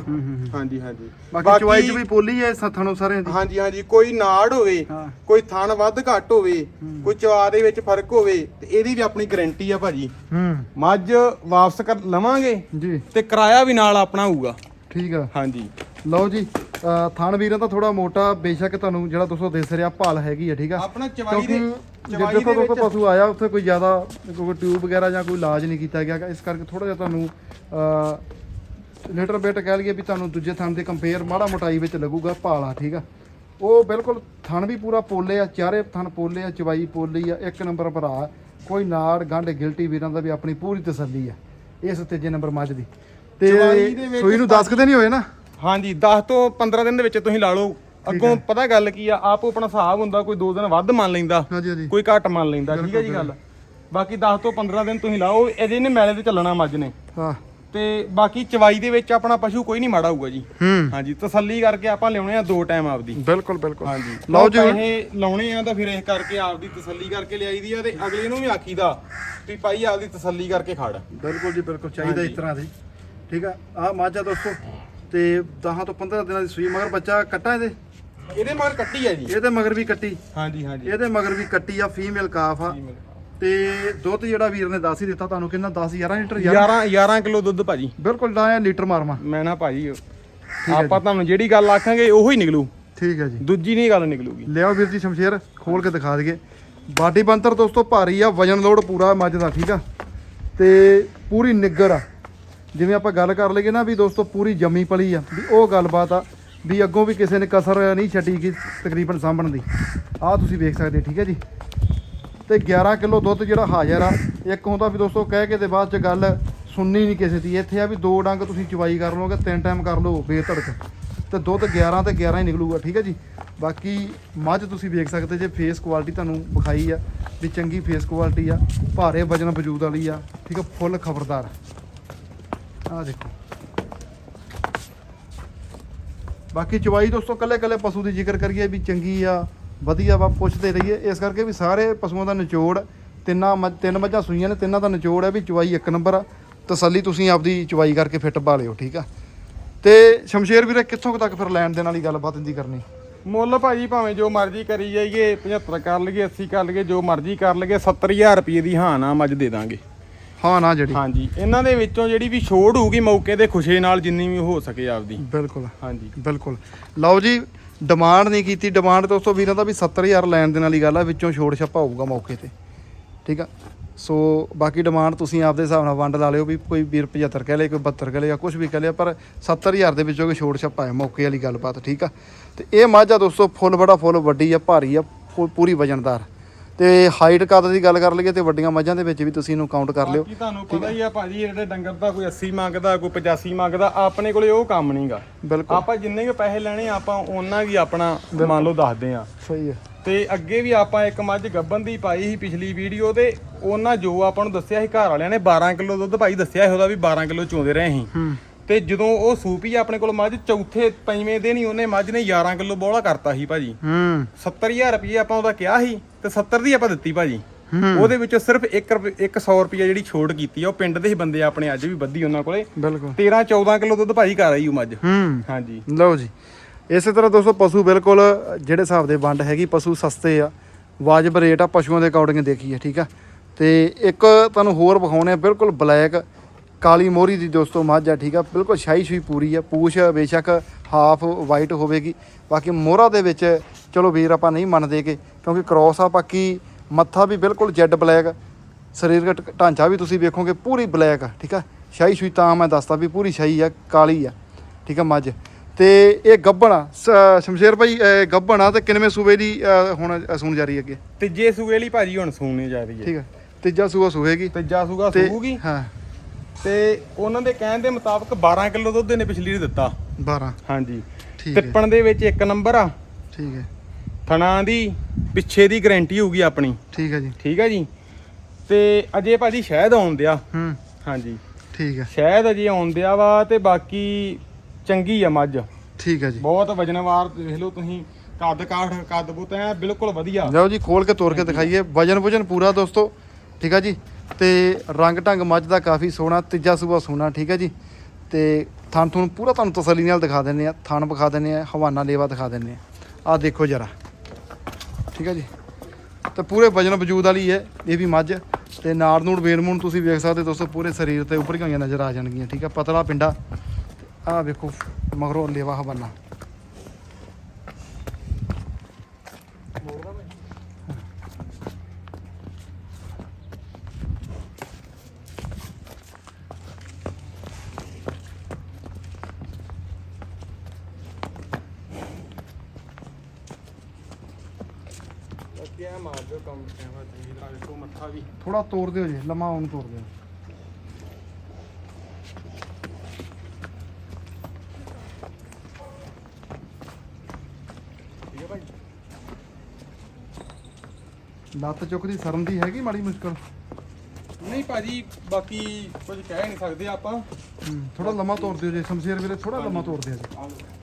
ਹਾਂਜੀ ਹਾਂਜੀ। ਬਾਕੀ ਚਵਾਈ ਚ ਵੀ ਪੋਲੀ ਹੈ ਸੱਥਣੋਂ ਸਾਰੇ ਦੀ। ਹਾਂਜੀ ਹਾਂਜੀ। ਕੋਈ ਨਾੜ ਹੋਵੇ। ਕੋਈ ਥਣ ਵੱਧ ਘੱਟ ਹੋਵੇ ਕੋਈ ਚਵਾ ਦੇ ਵਿੱਚ ਫ਼ਰਕ ਹੋਵੇ ਤੇ ਇਹਦੀ ਵੀ ਆਪਣੀ ਗਾਰੰਟੀ ਆ ਭਾਜੀ। ਹੂੰ। ਮੱਝ ਵਾਪਸ ਕਰ ਲਵਾਂਗੇ ਜੀ। ਤੇ ਕਿਰਾਇਆ ਵੀ ਨਾਲ ਆਪਣਾ ਹੋਊਗਾ ਠੀਕ ਆ? ਹਾਂਜੀ। ਲਓ ਜੀ ਅਹ ਥਣ ਵੀਰਾਂ ਤਾਂ ਥੋੜਾ ਮੋਟਾ ਬੇਸ਼ੱਕ ਤੁਹਾਨੂੰ ਜਿਹੜਾ ਦੋਸਤੋ ਦਿਸ ਰਿਹਾ ਭਾਲ ਹੈਗੀ ਆ ਠੀਕ ਆ? ਆਪਣਾ ਚਵਾਈ ਦੇ ਚਵਾਈ ਦੇ ਵਿੱਚ ਪਸ਼ੂ ਆਇਆ ਉੱਥੇ ਕੋਈ ਜ਼ਿਆਦਾ ਕੋਈ ਟਿਊਬ ਵਗੈਰਾ ਜਾਂ ਕੋਈ ਇਲਾਜ ਨਹੀਂ ਕੀਤਾ ਗਿਆ ਗਾ। ਇਸ ਕਰਕੇ ਥੋੜਾ ਜਿਹਾ ਤੁਹਾਨੂੰ ਲੀਟਰ ਬੇਟ ਕਹਿ ਲਈਏ ਵੀ ਤੁਹਾਨੂੰ ਦੂਜੇ ਥਣ ਦੇ ਕੰਪੇਅਰ ਮਾੜਾ ਮੋਟਾਈ ਵਿੱਚ ਲੱਗੂਗਾ ਭਾਲਾ ਠੀਕ ਆ? ਉਹ ਬਿਲਕੁਲ ਥਣ ਵੀ ਪੂਰਾ ਪੋਲੇ ਆ ਚਾਰੇ ਥਣ ਪੋਲੇ ਆ ਚਵਾਈ ਪੋਲੀ ਆ ਇੱਕ ਨੰਬਰ ਭਰਾ ਕੋਈ ਨਾੜ ਗੰਢ ਗਿਲਟੀ ਵੀਰਾਂ ਦਾ ਵੀ ਆਪਣੀ ਪੂਰੀ ਤਸੱਲੀ ਆ ਇਸ ਤੀਜੇ ਨੰਬਰ ਮੱਝ ਦੀ। ਤੇ ਦੇ ਵਿੱਚ ਸੂਈ ਨੂੰ 10 ਕੁ ਦਿਨ ਹੀ ਹੋਏ ਨਾ। ਹਾਂਜੀ 10 ਤੋਂ 15 ਦਿਨ ਦੇ ਵਿੱਚ ਤੁਸੀਂ ਲਾ ਲਓ। ਅੱਗੋਂ ਪਤਾ ਗੱਲ ਕੀ ਆ ਆਪ ਆਪਣਾ ਹਿਸਾਬ ਹੁੰਦਾ ਕੋਈ 2 ਦਿਨ ਵੱਧ ਮੰਨ ਲੈਂਦਾ ਹਾਂਜੀ ਹਾਂਜੀ। ਕੋਈ ਘੱਟ ਮੰਨ ਲੈਂਦਾ ਠੀਕ ਹੈ ਜੀ ਗੱਲ। ਬਾਕੀ 10 ਤੋਂ 15 ਦਿਨ ਤੁਸੀਂ ਲਾਓ ਇਹਦੇ ਨੇ ਮੈਲੇ ਤੇ ਚੱਲਣਾ ਮੱਝ ਨੇ। ਹਾਂ। ਤੇ ਬਾਕੀ ਚਵਾਈ ਦੇ ਵਿੱਚ ਆਪਣਾ ਪਸ਼ੂ ਕੋਈ ਨਹੀਂ ਮਾੜਾ ਹੋਊਗਾ ਜੀ। ਹਾਂਜੀ ਤਸੱਲੀ ਕਰਕੇ ਆਪਾਂ ਲਿਆਉਣੇ ਆ ਦੋ ਟਾਈਮ ਆਪਦੀ। ਬਿਲਕੁਲ ਬਿਲਕੁਲ। ਹਾਂਜੀ। ਲਓ ਜੀ ਪੈਸੇ ਲਾਉਣੇ ਆ ਤਾਂ ਫਿਰ ਇਸ ਕਰਕੇ ਆਪਦੀ ਤਸੱਲੀ ਕਰਕੇ ਲਿਆਈਦੀ ਆ ਤੇ ਅਗਲੇ ਨੂੰ ਵੀ ਆਖੀਦਾ ਵੀ ਭਾਈ ਆਪਦੀ ਤਸੱਲੀ ਕਰਕੇ ਖੜ। ਬਿਲਕੁਲ ਜੀ ਬਿਲਕੁਲ। ਚਾਹੀਦਾ ਇਸ ਤਰ੍ਹਾਂ ਦੀ। ਠੀਕ ਆ? ਆ ਮਾਝਾ ਦੋਸਤੋ। ਤੇ 10 ਤੋਂ 15 ਦਿਨਾਂ ਦੀ ਸੂਈ ਮਗਰ ਬੱਚਾ ਕੱਟਾ ਇਹਦੇ? ਇਹਦੇ ਮਗਰ ਕੱਟੀ ਆ ਜੀ। ਇਹਦੇ ਮਗਰ ਵੀ ਕੱਟੀ। ਹਾਂਜੀ ਹਾਂਜੀ। ਇਹਦੇ ਮਗਰ ਵੀ ਕੱਟੀ ਆ ਫੀਮੇਲ ਕਾਫ ਆ। ਤੇ ਦੁੱਧ ਜਿਹੜਾ ਵੀਰ ਨੇ ਦੱਸ ਹੀ ਦਿੱਤਾ ਤੁਹਾਨੂੰ ਕਿੰਨਾ? 10 11 ਲੀਟਰ ਯਾਰ 11 11 ਕਿਲੋ ਦੁੱਧ ਭਾਜੀ। ਬਿਲਕੁਲ ਡਾਇਆ ਲੀਟਰ ਮਾਰਵਾ ਮੈਂ ਨਾ ਭਾਜੀ ਆਪਾਂ ਤੁਹਾਨੂੰ ਜਿਹੜੀ ਗੱਲ ਆਖਾਂਗੇ ਉਹੀ ਨਿਕਲੂ। ਠੀਕ ਹੈ ਜੀ। ਦੂਜੀ ਨਹੀਂ ਗੱਲ ਨਿਕਲੂਗੀ। ਲਿਆਓ ਵੀਰ ਜੀ ਸ਼ਮਸ਼ੇਰ ਖੋਲ ਕੇ ਦਿਖਾ ਦਈਏ। ਬਾਡੀ ਬੰਤਰ ਦੋਸਤੋ ਭਾਰੀ ਆ ਵਜਨ ਲੋਡ ਪੂਰਾ ਮੱਝ ਦਾ ਠੀਕ ਆ? ਤੇ ਪੂਰੀ ਨਿੱਗਰ ਆ। ਜਿਵੇਂ ਆਪਾਂ ਗੱਲ ਕਰ ਲਈਏ ਨਾ ਵੀ ਦੋਸਤੋ ਪੂਰੀ ਜੰਮੀ ਪਲੀ ਆ, ਵੀ ਉਹ ਗੱਲਬਾਤ ਆ, ਵੀ ਅੱਗੋਂ ਵੀ ਕਿਸੇ ਨੇ ਕਸਰ ਨਹੀਂ ਛੱਡੀ ਗਈ ਤਕਰੀਬਨ ਸਾਂਭਣ ਦੀ। ਆਹ ਤੁਸੀਂ ਵੇਖ ਸਕਦੇ ਠੀਕ ਹੈ ਜੀ? ਤੇ 11 ਕਿਲੋ ਦੁੱਧ ਜਿਹੜਾ ਹਾਜ਼ਰ ਆ, ਇੱਕ ਹੁੰਦਾ ਵੀ ਦੋਸਤੋ ਕਹਿ ਕੇ ਤੇ ਬਾਅਦ ਚ ਗੱਲ ਸੁਣਨੀ ਨਹੀਂ ਕਿਸੇ ਦੀ। ਇੱਥੇ ਆ ਵੀ ਦੋ ਡੰਗ ਤੁਸੀਂ ਚਵਾਈ ਕਰ ਲਓਗੇ, ਤਿੰਨ ਟਾਈਮ ਕਰ ਲਓ ਬੇਤੜਕ ਤੇ ਦੁੱਧ 11 ਤੇ 11 ਹੀ ਨਿਕਲੂਗਾ, ਠੀਕ ਹੈ ਜੀ? ਬਾਕੀ ਮੱਝ ਤੁਸੀਂ ਵੇਖ ਸਕਦੇ ਜੇ ਫੇਸ ਕੁਆਲਿਟੀ ਤੁਹਾਨੂੰ ਵਿਖਾਈ ਆ, ਵੀ ਚੰਗੀ ਫੇਸ ਕੁਆਲਿਟੀ ਆ, ਭਾਰੇ ਵਜਨ ਵਜੂਦ ਵਾਲੀ ਆ, ਠੀਕ ਆ ਫੁੱਲ ਖਬਰਦਾਰ। ਆ ਦੇਖੋ। ਬਾਕੀ ਚਵਾਈ ਦੋਸਤੋ ਕੱਲੇ ਕੱਲੇ ਪਸ਼ੂ ਦੀ ਜ਼ਿਕਰ ਕਰੀਏ ਵੀ ਚੰਗੀ ਆ, ਵਧੀਆ ਵਾ, ਪੁੱਛਦੇ ਰਹੀਏ। ਇਸ ਕਰਕੇ ਵੀ ਸਾਰੇ ਪਸ਼ੂਆਂ ਦਾ ਨਿਚੋੜ, ਤਿੰਨਾਂ ਮੱਝ- ਤਿੰਨ ਮੱਝਾਂ ਸੂਈਆਂ ਨੇ, ਤਿੰਨਾਂ ਦਾ ਨਿਚੋੜ ਹੈ ਵੀ ਚਵਾਈ ਇੱਕ ਨੰਬਰ ਆ। ਤਸੱਲੀ ਤੁਸੀਂ ਆਪਦੀ ਚਵਾਈ ਕਰਕੇ ਫਿੱਟ ਪਾ ਲਿਓ, ਠੀਕ ਆ? ਤੇ ਸ਼ਮਸ਼ੇਰ ਵੀਰੇ, ਕਿੱਥੋਂ ਤੱਕ ਫਿਰ ਲੈਣ ਦੇਣ ਵਾਲੀ ਗੱਲਬਾਤ ਇੰਦੀ ਕਰਨੀ? ਮੁੱਲ ਭਾਜੀ ਭਾਵੇਂ ਜੋ ਮਰਜ਼ੀ ਕਰੀ ਜਾਈਏ 75 ਕਰ ਲਈਏ 80 ਕਰ ਲਈਏ, ਜੋ ਮਰਜ਼ੀ ਕਰ ਲਈਏ 70000 ਰੁਪਏ ਦੀ ਹਾਂ ਨਾ ਮੱਝ ਦੇ ਦਾਂਗੇ। ਹਾਂ ਨਾ ਜਿਹੜੀ। ਹਾਂਜੀ ਇਹਨਾਂ ਦੇ ਵਿੱਚੋਂ ਜਿਹੜੀ ਵੀ ਛੋੜ ਹੋਊਗੀ ਮੌਕੇ ਦੇ ਖੁਸ਼ੇ ਨਾਲ ਜਿੰਨੀ ਵੀ ਹੋ ਸਕੇ ਆਪਦੀ। ਬਿਲਕੁਲ। ਹਾਂਜੀ। ਬਿਲਕੁਲ। ਲਓ ਜੀ ਡਿਮਾਂਡ ਨਹੀਂ ਕੀਤੀ। ਡਿਮਾਂਡ ਦੋਸਤੋ ਵੀਰਾਂ ਦਾ ਵੀ 70000 ਲੈਣ ਦੇਣ ਵਾਲੀ ਗੱਲ ਆ ਵਿੱਚੋਂ ਛੋੜ ਛੱਪਾ ਹੋਊਗਾ ਮੌਕੇ ਤੇ। ਠੀਕ ਆ? ਸੋ ਬਾਕੀ ਡਿਮਾਂਡ ਤੁਸੀਂ ਆਪਦੇ ਹਿਸਾਬ ਨਾਲ ਵੰਡ ਲਾ ਲਿਓ ਵੀ ਕੋਈ ਵੀਰ 75 ਕਹਿ ਲੇ ਕੋਈ 72 ਕਹਿ ਲੇ ਜਾਂ ਕੁਝ ਵੀ ਕਹਿ ਲਿਆ ਪਰ 70000 ਦੇ ਵਿੱਚੋਂ ਕੋਈ ਛੋੜ ਛੱਪਾ ਹੈ ਮੌਕੇ ਵਾਲੀ ਗੱਲਬਾਤ ਠੀਕ ਆ? ਤੇ ਇਹ ਮੱਝ ਦੋਸਤੋ ਫੁੱਲ ਬੜਾ ਫੁੱਲ ਵੱਡੀ ਆ ਭਾਰੀ ਆ ਪੂਰੀ ਵਜਨਦਾਰ। ਤੇ ਹਾਈਟ ਕੱਦ ਦੀ ਗੱਲ ਕਰ ਲਈਏ ਤੇ ਵੱਡੀਆਂ ਮੱਝਾਂ ਦੇ ਵਿੱਚ ਵੀ ਤੁਸੀਂ ਇਹਨੂੰ ਕਾਊਂਟ ਕਰ ਲਿਓ। ਬਾਕੀ ਤੁਹਾਨੂੰ ਪਤਾ ਹੀ। ਆ ਭਾਜੀ ਜਿਹੜੇ ਡੰਗਰ ਦਾ ਕੋਈ 80 ਮੰਗਦਾ ਕੋਈ 85 ਮੰਗਦਾ ਆਪਣੇ ਕੋਲੇ ਉਹ ਕੰਮ ਨਹੀਂਗਾ। ਬਿਲਕੁਲ। ਆਪਾਂ ਜਿੰਨੇ ਵੀ ਪੈਸੇ ਲੈਣੇ ਆਪਾਂ ਉਹਨਾਂ ਵੀ ਆਪਣਾ ਮੰਨ ਲਓ ਦੱਸਦੇ ਆ। ਸਹੀ ਹੈ। ਤੇ ਅੱਗੇ ਵੀ ਆਪਾਂ ਇੱਕ ਮੱਝ ਗੱਬਨ ਦੀ ਪਾਈ ਸੀ ਪਿਛਲੀ ਵੀਡੀਓ ਤੇ ਉਹਨਾਂ ਜੋ ਆਪਾਂ ਨੂੰ ਦੱਸਿਆ ਸੀ ਘਰ ਵਾਲਿਆਂ ਨੇ 12 ਕਿਲੋ ਦੁੱਧ ਭਾਈ ਦੱਸਿਆ ਸੀ ਉਹਦਾ ਵੀ 12 ਕਿਲੋ ਚੋਂਦੇ ਰਹੇ ਸੀ। ਤੇ ਜਦੋਂ ਉਹ ਸੂਪੀ ਆਪਣੇ ਕੋਲ ਮੱਝ ਚੌਥੇ ਪੰਜਵੇਂ ਦਿਨ ਹੀ ਉਹਨੇ ਮੱਝ ਨੇ 11 ਕਿਲੋ ਬੋਲਾ ਕਰਤਾ ਸੀ ਭਾਜੀ। ਹੂੰ। 70000 ਰੁਪਏ ਆਪਾਂ ਉਹਦਾ ਕਿਹਾ ਸੀ। ਤੇ 70 ਦੀ ਆਪਾਂ ਦਿੱਤੀ ਭਾਜੀ। ਉਹਦੇ ਵਿੱਚੋਂ ਸਿਰਫ 1 ਰੁਪਏ 100 ਰੁਪਏ ਜਿਹੜੀ ਛੋਟ ਕੀਤੀ ਆ ਉਹ ਪਿੰਡ ਦੇ ਹੀ ਬੰਦੇ ਆਪਣੇ ਅੱਜ ਵੀ ਵੱਧੀ ਉਹਨਾਂ ਕੋਲੇ। ਬਿਲਕੁਲ। 13 14 ਕਿਲੋ ਦੁੱਧ ਭਾਜੀ ਕਰ ਆਈ ਉਹ ਮੱਝ। ਹੂੰ। ਹਾਂਜੀ। ਲਓ ਜੀ। ਇਸੇ ਤਰ੍ਹਾਂ ਦੋਸਤੋ ਪਸ਼ੂ ਬਿਲਕੁਲ ਜਿਹੜੇ ਹਿਸਾਬ ਦੇ ਵੰਡ ਹੈਗੀ ਪਸ਼ੂ ਸਸਤੇ ਆ। ਵਾਜਬ ਰੇਟ ਆ ਪਸ਼ੂਆਂ ਦੇ ਅਕੋਰਡਿੰਗ ਦੇਖੀਏ ਠੀਕ ਆ। ਤੇ ਇੱਕ ਤੁਹਾਨੂੰ ਹੋਰ ਵਿਖਾਉਣੇ ਆ ਬਿਲਕੁਲ ਬਲੈਕ ਕਾਲੀ ਮੋਹਰੀ ਦੀ ਦੋਸਤੋ ਮੱਝ ਆ ਠੀਕ ਆ। ਬਿਲਕੁਲ ਸ਼ਾਹੀ ਸ਼ੂਈ ਪੂਰੀ ਆ ਪੂਛ ਬੇਸ਼ੱਕ ਹਾਫ ਵਾਈਟ ਹੋਵੇਗੀ। ਬਾਕੀ ਮੋਹਰਾ ਦੇ ਵਿੱਚ ਚਲੋ ਵੀਰ ਆਪਾਂ ਨਹੀਂ ਮੰਨਦੇ ਕਿ ਕਿਉਂਕਿ ਕ੍ਰੋਸ ਆ ਬਾਕੀ ਮੱਥਾ ਵੀ ਬਿਲਕੁਲ ਜੈਡ ਬਲੈਕ ਸਰੀਰਕ ਢਾਂਚਾ ਵੀ ਤੁਸੀਂ ਵੇਖੋਗੇ ਪੂਰੀ ਬਲੈਕ ਆ ਠੀਕ ਆ? ਸ਼ਾਹੀ ਸ਼ੂਈ ਤਾਂ ਮੈਂ ਦੱਸਦਾ ਵੀ ਪੂਰੀ ਸ਼ਾਹੀ ਆ ਕਾਲੀ ਆ ਠੀਕ ਆ ਮੱਝ? ਤੇ ਇਹ ਗੱਬਣ ਸ਼ਮਸ਼ੇਰ ਭਾਈ ਇਹ ਗੱਬਣ ਆ ਤੇ ਕਿੰਨਵੇਂ ਸੂਬੇ ਦੀ ਹੁਣ ਸੂਣ ਜਾਰੀ ਅੱਗੇ? ਤੀਜੇ ਸੂਏ ਲਈ ਭਾਜੀ ਹੁਣ ਸੂਣੇ ਜਾ ਰਹੀ ਹੈ। ਠੀਕ ਆ ਤੀਜਾ ਸੂਆ ਸੂਹੇਗੀ। ਤੀਜਾ ਸੂਗਾ ਤੇ ਸੂਗੀ ਹਾਂ। ਤੇ ਉਹਨਾਂ ਦੇ ਕਹਿਣ ਦੇ ਮੁਤਾਬਕ 12 ਕਿਲੋ ਦੁੱਧ ਇਹਨੇ ਪਿਛਲੀ ਰੀ ਦਿੱਤਾ। 12 ਹਾਂਜੀ। ਤਿੱਪਣ ਦੇ ਵਿੱਚ ਇੱਕ ਨੰਬਰ ਆ। ਠੀਕ ਹੈ। ਥਣਾ ਦੀ ਪਿੱਛੇ ਦੀ ਗਾਰੰਟੀ ਹੋਊਗੀ ਆਪਣੀ। ਠੀਕ ਹੈ ਜੀ। ਠੀਕ ਹੈ ਜੀ? ਤੇ ਅਜੇ ਭਾਜੀ ਸ਼ਾਇਦ ਆਉਣ ਦਿਆ। ਹੂੰ। ਹਾਂਜੀ। ਠੀਕ ਹੈ ਸ਼ਾਇਦ ਅਜੇ ਆਉਣ ਦਿਆ ਵਾ ਤੇ ਬਾਕੀ ਚੰਗੀ ਆ ਮੱਝ। ਠੀਕ ਹੈ ਜੀ। ਬਹੁਤ ਵਜਨਵਾਰ ਦੇਖ ਲਓ ਤੁਸੀਂ ਕੱਦ ਕਾਠ ਕੱਦ ਬੁੱਤ ਐ ਬਿਲਕੁਲ ਵਧੀਆ। ਲਓ ਜੀ ਖੋਲ ਕੇ ਤੋੜ ਕੇ ਦਿਖਾਈਏ। ਵਜਨ ਵਜਨ ਪੂਰਾ ਦੋਸਤੋ। ਠੀਕ ਆ ਜੀ? ਤੇ ਰੰਗ ਢੰਗ ਮੱਝ ਦਾ ਕਾਫੀ ਸੋਹਣਾ ਤੀਜਾ ਸੂਆ ਸੋਹਣਾ ਠੀਕ ਹੈ ਜੀ? ਤੇ ਥਣ ਥਣ ਪੂਰਾ ਤੁਹਾਨੂੰ ਤਸੱਲੀ ਨਾਲ ਦਿਖਾ ਦਿੰਨੇ ਆ। ਥਣ ਵਿਖਾ ਦਿੰਨੇ ਆ ਹਵਾਨਾ ਲੇਵਾ ਦਿਖਾ ਦਿੰਨੇ ਆ। ਆਹ ਦੇਖੋ ਜਰਾ। ਠੀਕ ਹੈ ਜੀ। ਤੇ ਪੂਰੇ ਵਜਨ ਵਜੂਦ ਵਾਲੀ ਹੈ, ਇਹ ਵੀ ਮੱਝ। ਤੇ ਨਾੜ ਨੂੜ ਵੇਰਮੂਣ ਤੁਸੀਂ ਵੇਖ ਸਕਦੇ ਹੋ ਦੋਸਤੋ, ਪੂਰੇ ਸਰੀਰ ਤੇ ਉੱਪਰ ਹੋਈਆਂ ਨਜ਼ਰ ਆ ਜਾਣਗੀਆਂ, ਠੀਕ ਹੈ। ਪਤਲਾ ਪਿੰਡਾ। ਆਹ ਵੇਖੋ, ਮਗਰੋਂ ਲੇਵਾ ਹਵਾਨਾ। ਬਾਕੀ ਆ ਮਾਰ ਦਿਓ ਕੰਮ ਕਿਹਾ ਚੰਗੀ ਤਰ੍ਹਾਂ ਵੇਖੋ ਮੱਥਾ ਵੀ। ਥੋੜਾ ਤੋੜ ਦਿਓ ਜੀ ਲੰਮਾ ਉਹਨੂੰ ਤੋੜ ਦਿਓ। ਠੀਕ ਹੈ ਭਾਈ। ਲੱਤ ਚੁੱਕਦੀ ਸ਼ਰਮ ਦੀ ਹੈਗੀ ਮਾੜੀ ਮੁਸ਼ਕਲ? ਨਹੀਂ ਭਾਜੀ ਬਾਕੀ ਕੁਝ ਕਹਿ ਨਹੀਂ ਸਕਦੇ ਆਪਾਂ। ਥੋੜਾ ਲੰਮਾ ਤੋੜ ਦਿਓ ਜੀ ਸ਼ਮਸ਼ੇਰ ਵੀਰੇ ਥੋੜਾ ਲੰਮਾ ਤੋੜ ਦਿਓ ਜੀ ਆ ਲਓ।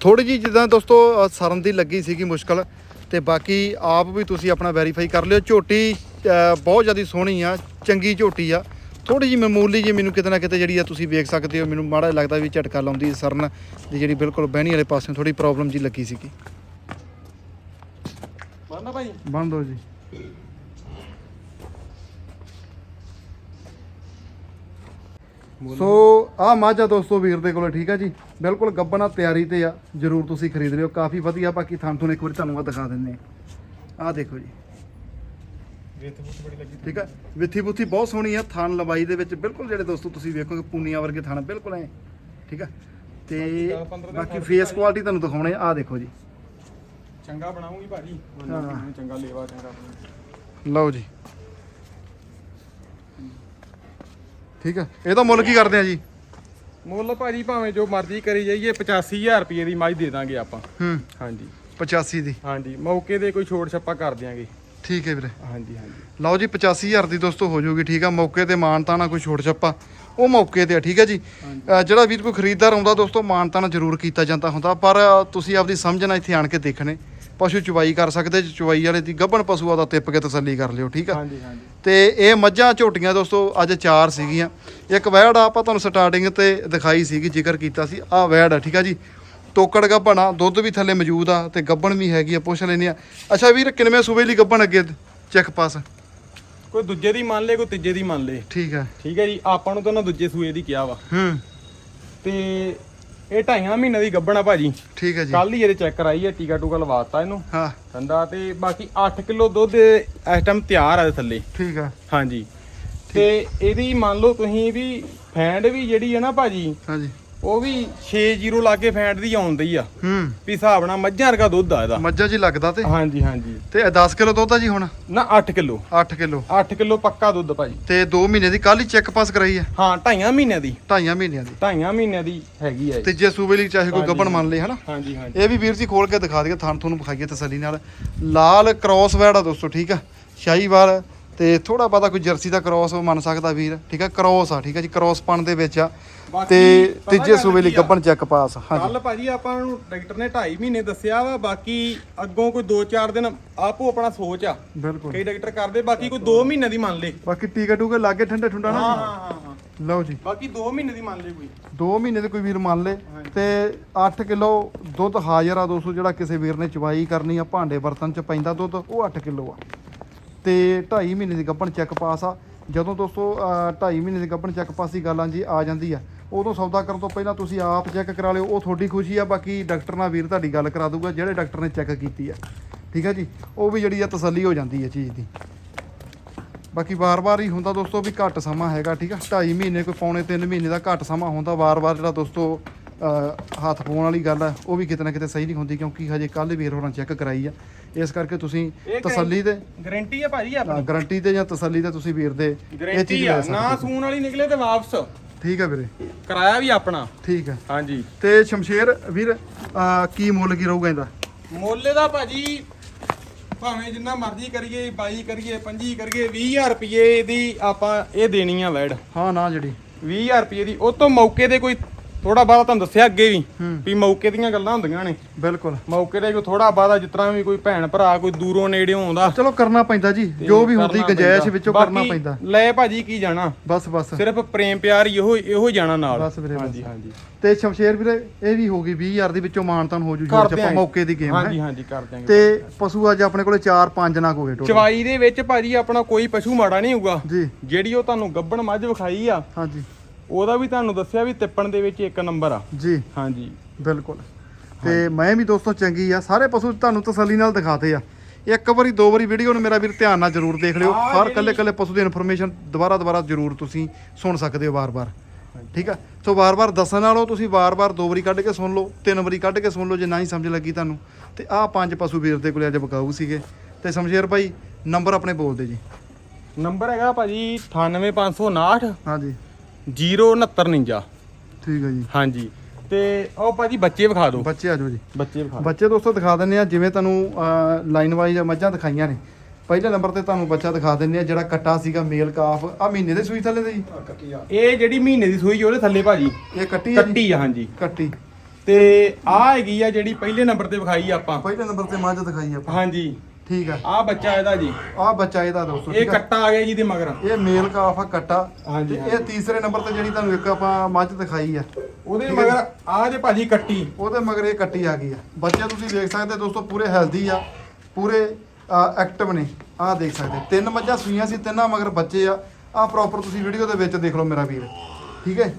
ਥੋੜੀ ਜੀ ਜਿੱਦਾਂ ਦੋਸਤੋ ਸਰਨ ਦੀ ਲੱਗੀ ਸੀਗੀ ਮੁਸ਼ਕਲ ਤੇ ਬਾਕੀ ਆਪ ਵੀ ਤੁਸੀਂ ਆਪਣਾ ਵੈਰੀਫਾਈ ਕਰ ਲਿਓ। ਝੋਟੀ ਬਹੁਤ ਜ਼ਿਆਦਾ ਸੋਹਣੀ ਆ ਚੰਗੀ ਝੋਟੀ ਆ। ਥੋੜੀ ਜੀ ਮਾਮੂਲੀ ਜੀ ਮੈਨੂੰ ਕਿਤੇ ਨਾ ਕਿਤੇ ਜਿਹੜੀ ਆ ਤੁਸੀਂ ਵੇਖ ਸਕਦੇ ਹੋ ਮੈਨੂੰ ਮਾੜਾ ਜਿਹਾ ਲੱਗਦਾ ਵੀ ਝਟਕਾ ਲਾਉਂਦੀ ਸਰਨ ਦੀ ਜਿਹੜੀ ਬਿਲਕੁਲ ਬਹਿਣੀ ਵਾਲੇ ਪਾਸਿਓਂ ਥੋੜੀ ਪ੍ਰੋਬਲਮ ਜੀ ਲੱਗੀ ਸੀਗੀ। ਬੰਨਾ ਭਾਈ? ਬੰਦ ਹੋ ਜੀ। ਸੋ ਆ ਮਾਝਾ ਦੋਸਤੋ ਵੀਰ ਦੇ ਕੋਲ ਠੀਕ ਆ ਜੀ? ਬਿਲਕੁਲ ਗੱਬਣਾ ਤਿਆਰੀ ਤੇ ਆ। ਜਰੂਰ ਤੁਸੀਂ ਖਰੀਦ ਲਿਓ। ਕਾਫੀ ਵਧੀਆ। ਬਾਕੀ ਥਾਂ ਤੁਹਾਨੂੰ ਇੱਕ ਵਾਰੀ ਤੁਹਾਨੂੰ ਆ ਦਿਖਾ ਦਿੰਨੇ ਆ ਆਹ ਦੇਖੋ ਜੀ। ਠੀਕ ਆ? ਵਿੱਥੀ ਬੁੱਥੀ ਬਹੁਤ ਸੋਹਣੀ ਆ। ਥਾਨ ਲੰਬਾਈ ਦੇ ਵਿੱਚ ਬਿਲਕੁਲ ਜਿਹੜੇ ਦੋਸਤੋ ਤੁਸੀਂ ਵੇਖੋਗੇ ਪੂਨੀਆਂ ਵਰਗੇ ਥਾਨ ਬਿਲਕੁਲ ਐ। ਠੀਕ ਆ? ਤੇ ਬਾਕੀ ਫੇਸ। ਕੁਆਲਿਟੀ ਤੁਹਾਨੂੰ ਦਿਖਾਉਣੇ ਆ। ਦੇਖੋ ਜੀ। ਚੰਗਾ ਬਣਾਉਂਗੀ ਭਾਜੀ। ਹਾਂ। ਚੰਗਾ ਲੇਵਾ ਚੰਗਾ ਲਓ ਜੀ। ਠੀਕ ਆ? ਇਹਦਾ ਮੁੱਲ ਕੀ ਕਰਦੇ ਆ ਜੀ? ਮੁੱਲ ਭਾਜੀ ਭਾਵੇਂ ਜੋ ਮਰਜ਼ੀ ਕਰੀ ਜਾਈਏ 85000 ਰੁਪਏ ਦੀ ਮੱਝ ਦੇ ਦਾਂਗੇ ਆਪਾਂ। ਹੂੰ। ਹਾਂਜੀ। 85 ਦੀ। ਹਾਂਜੀ ਮੌਕੇ ਤੇ ਕੋਈ ਛੋੜ ਛੱਪਾ ਕਰ ਦਿਆਂਗੇ। ਠੀਕ ਹੈ ਵੀਰੇ। ਹਾਂਜੀ ਹਾਂਜੀ। ਲਓ ਜੀ 85000 ਦੀ ਦੋਸਤੋ ਹੋ ਜਾਊਗੀ ਠੀਕ ਆ। ਮੌਕੇ ਤੇ ਮਾਨਤਾ ਨਾ ਕੋਈ ਛੋੜ ਛੱਪਾ ਉਹ ਮੌਕੇ ਤੇ ਆ ਠੀਕ ਹੈ ਜੀ। ਅ, ਜਿਹੜਾ ਵੀਰ ਕੋਈ ਖਰੀਦਦਾਰ ਆਉਂਦਾ ਦੋਸਤੋ ਮਾਨਤਾ ਨਾ ਜ਼ਰੂਰ ਕੀਤਾ ਜਾਂਦਾ ਹੁੰਦਾ ਪਰ ਤੁਸੀਂ ਆਪਦੀ ਸਮਝ ਨਾਲ ਇੱਥੇ ਆਣ ਕੇ ਦੇਖਣੇ। ਪਸ਼ੂ ਚੁਵਾਈ ਕਰ ਸਕਦੇ ਜੇ ਚੁਵਾਈ ਵਾਲੇ ਦੀ ਗੱਭਣ ਪਸ਼ੂ ਦਾ ਤਿੱਪ ਕੇ ਤਸੱਲੀ ਕਰ ਲਿਓ ਠੀਕ ਆ? ਹਾਂਜੀ ਹਾਂਜੀ। ਤੇ ਇਹ ਮੱਝਾਂ ਝੋਟੀਆਂ ਦੋਸਤੋ ਅੱਜ ਚਾਰ ਸੀਗੀਆਂ। ਇੱਕ ਵੈੜ ਆ ਆਪਾਂ ਤੁਹਾਨੂੰ ਸਟਾਰਟਿੰਗ ਤੇ ਦਿਖਾਈ ਸੀਗੀ ਜ਼ਿਕਰ ਕੀਤਾ ਸੀ ਆਹ ਵੈੜ ਆ ਠੀਕ ਆ ਜੀ। ਤੋਕੜ ਗੱਭਣ ਆ ਦੁੱਧ ਵੀ ਥੱਲੇ ਮੌਜੂਦ ਆ ਤੇ ਗੱਭਣ ਵੀ ਹੈਗੀ ਆ ਪੁੱਛ ਲੈਨੇ ਆ। ਅੱਛਾ ਵੀਰ ਕਿੰਨਵੇਂ ਸੂਬੇ ਲਈ ਗੱਭਣ ਅੱਗੇ ਚੈੱਕ ਪਾਸ? ਕੋਈ ਦੂਜੇ ਦੀ ਮੰਨ ਲੇ ਕੋਈ ਤੀਜੇ ਦੀ ਮੰਨ ਲੇ। ਠੀਕ ਆ। ਠੀਕ ਹੈ ਜੀ ਆਪਾਂ ਨੂੰ ਤਾਂ ਨਾ ਦੂਜੇ ਸੂਏ ਦੀ ਕਿਹਾ ਵਾ। ਹੂੰ। ਤੇ ਇਹ ਢਾਈਆਂ ਮਹੀਨੇ ਦੀ ਗੱਬਣਾ ਭਾਜੀ। ਠੀਕ ਹੈ ਜੀ। ਕੱਲ ਹੀ ਇਹਦੇ ਚੈੱਕ ਕਰਾਈ ਹੈ ਟੀਕਾ ਟੂਕਾ ਲਵਾਤਾ ਇਹਨੂੰ। ਹਾਂ। ਠੰਡਾ ਤੇ ਬਾਕੀ 8 ਕਿਲੋ ਦੁੱਧ ਇਸ ਟਾਈਮ ਤਿਆਰ ਆ ਇਹਦੇ ਥੱਲੇ। ਠੀਕ ਆ। ਹਾਂਜੀ। ਤੇ ਇਹਦੀ ਮੰਨ ਲਓ ਤੁਸੀਂ ਵੀ ਫੈਂਡ ਵੀ ਜਿਹੜੀ ਹੈ ਨਾ ਭਾਜੀ ਹਾਂਜੀ। ਉਹ ਵੀ 6-0 ਲਾ ਕੇ ਫੈਂਡ ਦੀ ਆਉਂਦੀ ਆ। ਹੂੰ। ਵੀ ਹਿਸਾਬ ਨਾਲ ਮੱਝਾਂ ਵਰਗਾ ਦੁੱਧ ਆ ਇਹਦਾ। ਮੱਝਾਂ ਜੀ ਲੱਗਦਾ ਤੇ? ਹਾਂਜੀ ਹਾਂਜੀ। ਤੇ ਇਹ 10 ਕਿਲੋ ਦੁੱਧ ਆ ਜੀ ਹੁਣ? ਨਾ 8 ਕਿਲੋ। 8 ਕਿਲੋ। 8 ਕਿਲੋ ਪੱਕਾ ਦੁੱਧ ਭਾਜੀ ਤੇ 2 ਮਹੀਨੇ ਦੀ ਕੱਲ ਹੀ ਚੈੱਕ ਪਾਸ ਕਰਾਈ ਆ? ਹਾਂ ਢਾਈਆਂ ਮਹੀਨਿਆਂ ਦੀ। ਢਾਈਆਂ ਮਹੀਨਿਆਂ ਦੀ। ਢਾਈਆਂ ਮਹੀਨਿਆਂ ਦੀ ਹੈਗੀ ਆ ਇਹ। ਤੀਜੇ ਸੂਬੇ ਲਈ ਚਾਹੇ ਕੋਈ ਗੱਭਣ ਮੰਨ ਲੇ ਹਨਾ? ਹਾਂਜੀ ਹਾਂਜੀ। ਇਹ ਵੀ ਵੀਰ ਜੀ ਖੋਲ ਕੇ ਦਿਖਾ ਦਈਏ ਥਾਣ ਤੁਹਾਨੂੰ ਵਿਖਾਈਏ ਤਸੱਲੀ ਨਾਲ। ਲਾਲ ਕ੍ਰੋਸ ਵੈੜ ਆ ਦੋਸਤੋ ਠੀਕ ਆ? ਸ਼ਾਹੀਵਾਲ ਤੇ ਥੋੜਾ ਬਹੁਤਾ ਕੋਈ ਜਰਸੀ ਦਾ ਕ੍ਰੋਸ ਮੰਨ ਸਕਦਾ ਵੀਰ ਠੀਕ ਆ? ਕ੍ਰੋਸ ਆ ਠੀਕ ਆ ਜੀ ਕ੍ਰੋਸ ਪਣ ਦੇ ਵਿੱਚ ਆ। ਤੇ ਤੀਜੇ ਸੂਬੇ ਲਈ? ਗੱਭਣ ਚੈੱਕ ਪਾਸ ਹਾਂਜੀ। ਕੱਲ ਭਾਜੀ ਆਪਾਂ ਨੂੰ ਡਾਕਟਰ ਨੇ 2.5 ਮਹੀਨੇ ਦੱਸਿਆ ਵਾ ਬਾਕੀ ਅੱਗੋਂ ਕੋਈ 2-4 ਦਿਨ ਆਪੋ ਆਪਣਾ ਸੋਚ ਆ। ਬਿਲਕੁਲ। ਕਈ ਡਾਕਟਰ ਕਰਦੇ ਬਾਕੀ ਕੋਈ 2 ਮਹੀਨੇ ਦੀ ਮੰਨ ਲੇ। ਬਾਕੀ ਟੀਕਾ ਟੂਕੇ ਲਾਗੇ ਠੰਡੇ ਠੁੰਡਾ ਨਾ। ਹਾਂ ਹਾਂ ਹਾਂ ਲਓ ਜੀ। ਬਾਕੀ 2 ਮਹੀਨੇ ਦੀ ਮੰਨ ਲੇ ਕੋਈ। 2 ਮਹੀਨੇ ਦੇ ਕੋਈ ਵੀਰ ਮੰਨ ਲੇ। ਤੇ 8 ਕਿਲੋ ਦੁੱਧ ਹਾਜ਼ਰ ਆ ਦੋਸਤੋ ਜਿਹੜਾ ਕਿਸੇ ਵੀਰ ਨੇ ਚਵਾਈ ਕਰਨੀ ਆ ਭਾਂਡੇ ਬਰਤਨ ਚ ਪੈਂਦਾ ਦੁੱਧ ਉਹ 8 ਕਿਲੋ ਆ। ਤੇ 2.5 ਮਹੀਨੇ ਦੀ ਗੱਭਣ ਚੈੱਕ ਪਾਸ ਆ। ਜਦੋਂ ਦੋਸਤੋ 2.5 ਮਹੀਨੇ ਦੀ ਗੱਭਣ ਚੈੱਕ ਪਾਸ ਦੀ ਗੱਲਾਂ ਜੀ, ਆ ਜਾਂਦੀ ਆ। ਉਦੋਂ ਸੌਦਾ ਕਰਨ ਤੋਂ ਪਹਿਲਾਂ ਤੁਸੀਂ ਆਪ ਚੈੱਕ ਕਰਾ ਲਿਓ, ਉਹ ਤੁਹਾਡੀ ਖੁਸ਼ੀ ਆ, ਬਾਕੀ ਡਾਕਟਰ ਨਾਲ ਵੀਰ ਤੁਹਾਡੀ ਗੱਲ ਕਰਾ ਦੂਗਾ, ਜਿਹੜੇ ਡਾਕਟਰ ਨੇ ਚੈੱਕ ਕੀਤੀ ਆ। ਠੀਕ ਆ ਜੀ? ਉਹ ਵੀ ਜਿਹੜੀ ਆ ਤਸੱਲੀ ਹੋ ਜਾਂਦੀ ਹੈ ਚੀਜ਼ ਦੀ। ਬਾਕੀ ਵਾਰ-ਵਾਰ ਹੀ ਹੁੰਦਾ ਦੋਸਤੋ ਵੀ ਘੱਟ ਸਮਾਂ ਹੈਗਾ, ਠੀਕ ਆ? 2.5 ਮਹੀਨੇ ਕੋਈ ਪੌਣੇ 3 ਮਹੀਨੇ ਦਾ ਘੱਟ ਸਮਾਂ ਹੁੰਦਾ, ਵਾਰ-ਵਾਰ ਜਿਹੜਾ ਦੋਸਤੋ ਹੱਥ ਪਾਉਣ ਵਾਲੀ ਗੱਲ ਆ ਉਹ ਵੀ ਕਿਤੇ ਨਾ ਕਿਤੇ ਸਹੀ ਨਹੀਂ ਹੁੰਦੀ ਕਿਉਂਕਿ ਹਜੇ ਕੱਲ ਵੀਰ ਹੋਰਾਂ ਚੈੱਕ ਕਰਾਈ ਆ। ਇਸ ਕਰਕੇ ਤੁਸੀਂ ਤਸੱਲੀ ਤੇ ਗਾਰੰਟੀ ਆ ਭਾਜੀ ਆਪਣੀ। ਗਾਰੰਟੀ ਤੇ ਜਾਂ ਤਸੱਲੀ ਤੇ ਤੁਸੀਂ ਵੀਰ ਦੇ ਇਹ ਚੀਜ਼ ਆ ਲੈ ਨਾ ਸੂਣ ਵਾਲੀ ਨਿਕਲੇ ਤੇ ਵਾਪਸ। ਠੀਕ ਆ ਵੀਰੇ। ਕਰਾਇਆ ਵੀ ਆਪਣਾ। ਠੀਕ ਆ। ਹਾਂਜੀ। ਤੇ ਸ਼ਮਸ਼ੇਰ ਵੀਰ ਕੀ ਮੁੱਲ ਕੀ ਰਹੂਗਾ ਇਹਦਾ? ਮੁੱਲ ਦਾ ਭਾਜੀ ਭਾਵੇਂ ਜਿੰਨਾ ਮਰਜ਼ੀ ਕਰੀਏ 22 ਕਰੀਏ 25 ਕਰੀਏ 20000 ਰੁਪਏ ਦੀ ਆਪਾਂ ਇਹ ਦੇਣੀ ਆ ਵੈੜ। ਹਾਂ ਨਾ ਜਿਹੜੀ। 20000 ਰੁਪਏ ਦੀ ਉਹ ਤੋਂ ਮੌਕੇ ਤੇ ਕੋਈ ਥੋੜਾ ਬਾਅਦ ਤੁਹਾਨੂੰ ਦੱਸਿਆ ਅੱਗੇ ਵੀ। ਵੀ ਮੌਕੇ ਦੀਆਂ ਗੱਲਾਂ ਹੁੰਦੀਆਂ ਨੇ। ਬਿਲਕੁਲ। ਮੌਕੇ ਤੇ ਕੋਈ ਥੋੜਾ ਜਿਸ ਤਰ੍ਹਾਂ ਵੀ ਕੋਈ ਭੈਣ ਭਰਾ ਕੋਈ ਦੂਰੋਂ ਨੇੜਿਓਂ ਆਉਂਦਾ। ਚਲੋ ਕਰਨਾ ਪੈਂਦਾ ਜੀ। ਜੋ ਵੀ ਹੁੰਦੀ ਗੁੰਜਾਇਸ਼। ਵਿੱਚੋਂ ਕਰਨਾ ਪੈਂਦਾ। ਲੈ ਭਾਜੀ ਕੀ ਜਾਣਾ? ਬਸ ਬਸ। ਸਿਰਫ ਪ੍ਰੇਮ ਪਿਆਰ ਇਹੋ ਇਹੋ ਜਾਣਾ ਨਾਲ। ਬਸ ਵੀਰੇ। ਹਾਂਜੀ ਹਾਂਜੀ। ਤੇ ਸ਼ਮਸ਼ੇਰ ਵੀਰੇ ਇਹ ਵੀ ਹੋ ਗਈ 20000 ਦੇ ਵਿੱਚੋਂ ਮਾਨਤਨ ਹੋ ਜੂ ਚ ਆਪਾਂ। ਮੌਕੇ ਦੀ ਗੇਮ ਹਾਂਜੀ ਹੈ। ਹਾਂਜੀ ਕਰ ਦਿਆਂਗੇ ਤੇ ਪਸ਼ੂ ਅੱਜ ਆਪਣੇ ਕੋਲੇ 4-5 ਨਗ ਹੋ ਗਏ ਟੋਟਲ ਚਵਾਈ ਦੇ ਵਿੱਚ ਭਾਜੀ ਆਪਣਾ ਕੋਈ ਪਸ਼ੂ ਮਾੜਾ ਨਹੀਂ ਹੋਊਗਾ। ਜੀ। ਜਿਹੜੀ ਉਹ ਤੁਹਾਨੂੰ ਗੱਬਣ ਮੱਝ ਵਿਖਾਈ ਆ ਹਾਂਜੀ। ਉਹਦਾ ਵੀ ਤੁਹਾਨੂੰ ਦੱਸਿਆ ਵੀ ਤਿੱਪਣ ਦੇ ਵਿੱਚ ਇੱਕ ਨੰਬਰ ਆ। ਜੀ। ਹਾਂਜੀ। ਬਿਲਕੁਲ। ਤੇ ਮੈਂ ਵੀ ਦੋਸਤੋ ਚੰਗੀ ਆ। ਸਾਰੇ ਪਸ਼ੂ ਤੁਹਾਨੂੰ ਤਸੱਲੀ ਨਾਲ ਦਿਖਾਤੇ ਆ। ਇੱਕ ਵਾਰੀ ਦੋ ਵਾਰੀ ਵੀਡੀਓ ਨੂੰ ਮੇਰਾ ਵੀਰ ਧਿਆਨ ਨਾਲ ਜਰੂਰ ਦੇਖ ਲਿਓ। ਹਰ ਕੱਲੇ ਕੱਲੇ ਪਸ਼ੂ ਦੀ ਇਨਫੋਰਮੇਸ਼ਨ ਦੁਬਾਰਾ ਦੁਬਾਰਾ ਜਰੂਰ ਤੁਸੀਂ ਸੁਣ ਸਕਦੇ ਹੋ ਵਾਰ-ਵਾਰ। ਠੀਕ ਆ? ਸੋ ਵਾਰ-ਵਾਰ ਦੱਸਣ ਨਾਲੋਂ ਤੁਸੀਂ ਵਾਰ-ਵਾਰ ਦੋ ਵਾਰੀ ਕੱਢ ਕੇ ਸੁਣ ਲਓ ਤਿੰਨ ਵਾਰੀ ਕੱਢ ਕੇ ਸੁਣ ਲਓ ਜੇ ਨਾ ਹੀ ਸਮਝ ਲੱਗੀ ਤੁਹਾਨੂੰ। ਤੇ ਆਹ ਪੰਜ ਪਸ਼ੂ ਵੀਰ ਦੇ ਕੋਲੇ ਅੱਜ ਬਕਾਊ ਸੀਗੇ। ਤੇ ਸ਼ਮਸ਼ੇਰ ਭਾਈ ਨੰਬਰ ਆਪਣੇ ਬੋਲ ਦੇ ਜੀ। ਨੰਬਰ ਹੈਗਾ ਭਾਜੀ 98559 ਹਾਂਜੀ। 069 ਠੀਕ ਹੈ ਜੀ। ਹਾਂਜੀ। ਤੇ ਉਹ ਭਾਜੀ ਬੱਚੇ ਵਿਖਾ ਦਿਓ। ਬੱਚੇ ਆ ਜਾਓ ਜੀ। ਬੱਚੇ ਵਿਖਾ ਦਿਓ। ਬੱਚੇ ਦੋਸਤੋ ਦਿਖਾ ਦਿੰਨੇ ਆ ਜਿਵੇਂ ਤੁਹਾਨੂੰ ਲਾਈਨ ਵਾਈਜ਼ ਮੱਝਾਂ ਦਿਖਾਈਆਂ ਨੇ। ਪਹਿਲੇ ਨੰਬਰ ਤੇ ਤੁਹਾਨੂੰ ਬੱਚਾ ਦਿਖਾ ਦਿੰਨੇ ਆ ਜਿਹੜਾ ਕੱਟਾ ਸੀਗਾ ਮੇਲ ਕਾਫ। ਆ ਮਹੀਨੇ ਦੇ ਸੂਈ ਥੱਲੇ ਦੇ ਜੀ। ਇਹ ਜਿਹੜੀ ਮਹੀਨੇ ਦੀ ਸੂਈ ਉਹਦੇ ਥੱਲੇ ਭਾਜੀ। ਇਹ ਕੱਟੀ ਹੈ ਜੀ। ਕੱਟੀ ਆ ਹਾਂਜੀ। ਕੱਟੀ। ਤੇ ਆ ਹੈਗੀ ਆ ਜਿਹੜੀ ਪਹਿਲੇ ਨੰਬਰ ਤੇ ਵਿਖਾਈ ਆਪਾਂ। ਪਹਿਲੇ ਨੰਬਰ ਤੇ ਮੱਝ ਦਿਖਾਈ ਆਪਾਂ। ਹਾਂਜੀ। ਠੀਕ ਆ ਆ ਬੱਚਾ ਇਹਦਾ ਜੀ। ਆ ਬੱਚਾ ਇਹਦਾ ਦੋਸਤੋ ਇਹ ਆ ਕੱਟਾ ਆ ਗਿਆ ਜੀ ਦੇ ਮਗਰ। ਇਹ ਮੇਲ ਕਾਫ ਆ ਕੱਟਾ। ਹਾਂਜੀ, ਤੇ ਇਹ ਤੀਸਰੇ ਨੰਬਰ ਤੇ ਜਿਹੜੀ ਤੁਹਾਨੂੰ ਇੱਕ ਆਪਾਂ ਮੱਝ ਦਿਖਾਈ ਆ ਉਹਦੇ ਮਗਰ ਆ ਜੇ ਭਾਜੀ ਕੱਟੀ। ਉਹਦੇ ਮਗਰ ਇਹ ਕੱਟੀ ਆ ਗਈ ਆ ਬੱਚੇ ਤੁਸੀਂ ਦੇਖ ਸਕਦੇ ਦੋਸਤੋ ਪੂਰੇ ਹੈਲਦੀ ਆ ਪੂਰੇ ਐਕਟਿਵ ਨੇ। ਆਹ ਦੇਖ ਸਕਦੇ ਤਿੰਨ ਮੱਝਾਂ ਸੂਈਆਂ ਸੀ ਤਿੰਨਾਂ ਮਗਰ ਬੱਚੇ ਆ। ਆਹ ਪ੍ਰੋਪਰ ਤੁਸੀਂ ਵੀਡੀਓ ਦੇ ਵਿੱਚ ਦੇਖ ਲਓ ਮੇਰਾ ਵੀਰ। ਠੀਕ ਹੈ?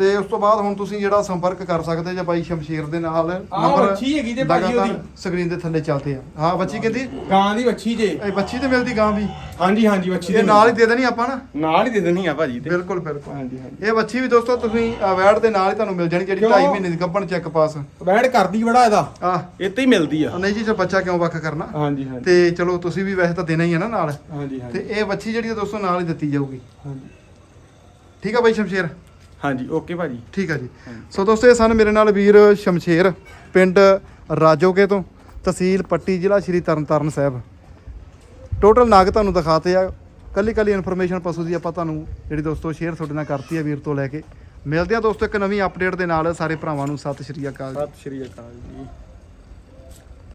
ਤੇ ਉਸ ਤੋਂ ਬਾਅਦ ਹੁਣ ਤੁਸੀਂ ਜਿਹੜਾ ਸੰਪਰਕ ਕਰ ਸਕਦੇ ਜੇ ਬਾਈ ਸ਼ਮਸ਼ੀਰ ਦੇ ਨਾਲ ਵੱਛੀ ਹੈਗੀ ਜੇ ਭਾਜੀ ਉਹਦੀ। ਸਕਰੀਨ ਦੇ ਥੱਲੇ ਚੱਲਦੇ ਆ। ਹਾਂ ਬੱਚੀ ਕਹਿੰਦੀ? ਗਾਂ ਦੀ ਵੱਛੀ ਜੇ। ਇਹ ਬੱਚੀ ਤੇ ਮਿਲਦੀ ਗਾਂ ਵੀ। ਹਾਂਜੀ ਹਾਂਜੀ ਵੱਛੀ ਇਹ ਦੇ ਨਾਲ ਹੀ ਦੇ ਦੇਣੀ ਆਪਾਂ ਨਾ? ਨਾਲ ਹੀ ਦੇ ਦੇਣੀ ਆ ਭਾਜੀ ਤੇ। ਬਿਲਕੁਲ ਬਿਲਕੁਲ। ਹਾਂਜੀ ਹਾਂਜੀ। ਇਹ ਬੱਚੀ ਵੀ ਦੋਸਤੋ ਤੁਸੀਂ ਵੈਡ ਦੇ ਨਾਲ ਹੀ ਤੁਹਾਨੂੰ ਮਿਲ ਜਾਣੀ ਜਿਹੜੀ ਕਿਉਂ? 2.5 ਮਹੀਨੇ ਦੀ ਗੱਭਣ ਚੈੱਕ ਪਾਸ ਵੈੜ ਕਰਦੀ ਬੜਾ ਇਹਦਾ। ਆ ਇੱਥੇ ਹੀ ਮਿਲਦੀ ਆ। ਨਹੀਂ ਜੀ ਜੇ ਬੱਚਾ ਕਿਉਂ ਵੱਖ ਕਰਨਾ? ਹਾਂਜੀ ਹਾਂਜੀ। ਤੇ ਚਲੋ ਤੁਸੀਂ ਵੀ ਵੈਸੇ ਤਾਂ ਦੇਣਾ ਹੀ ਹੈ ਨਾ ਨਾਲ। ਹਾਂਜੀ ਹਾਂਜੀ। ਤੇ ਇਹ ਬੱਚੀ ਜਿਹੜੀ ਆ ਦੋਸਤੋ ਨਾਲ ਹੀ ਦਿੱਤੀ ਜਾਊਗੀ। ਹਾਂਜੀ। ਠੀਕ ਆ ਬਾਈ ਸ਼ਮਸ਼ੇਰ? ਹਾਂਜੀ ਓਕੇ ਭਾਜੀ। ਠੀਕ ਆ ਜੀ। ਸੋ ਦੋਸਤੋ ਇਹ ਸਨ ਮੇਰੇ ਨਾਲ ਵੀਰ ਸ਼ਮਸ਼ੇਰ ਪਿੰਡ ਰਾਜੋਕੇ ਤੋਂ ਤਹਿਸੀਲ ਪੱਟੀ ਜ਼ਿਲ੍ਹਾ ਸ਼੍ਰੀ ਤਰਨਤਾਰਨ ਸਾਹਿਬ। ਟੋਟਲ ਨਾਗ ਤੁਹਾਨੂੰ ਦਿਖਾਤੇ ਆ। ਕੱਲੀ ਕੱਲੀ ਇਨਫੋਰਮੇਸ਼ਨ ਪਸ਼ੂ ਦੀ ਆਪਾਂ ਤੁਹਾਨੂੰ ਜਿਹੜੀ ਦੋਸਤੋ ਸ਼ੇਅਰ ਤੁਹਾਡੇ ਨਾਲ ਕਰਤੀ ਆ ਵੀਰ ਤੋਂ ਲੈ ਕੇ। ਮਿਲਦੇ ਆ ਦੋਸਤੋ ਇੱਕ ਨਵੀਂ ਅਪਡੇਟ ਦੇ ਨਾਲ। ਸਾਰੇ ਭਰਾਵਾਂ ਨੂੰ ਸਤਿ ਸ਼੍ਰੀ ਅਕਾਲ ਸਤਿ ਸ਼੍ਰੀ ਅਕਾਲ ਜੀ।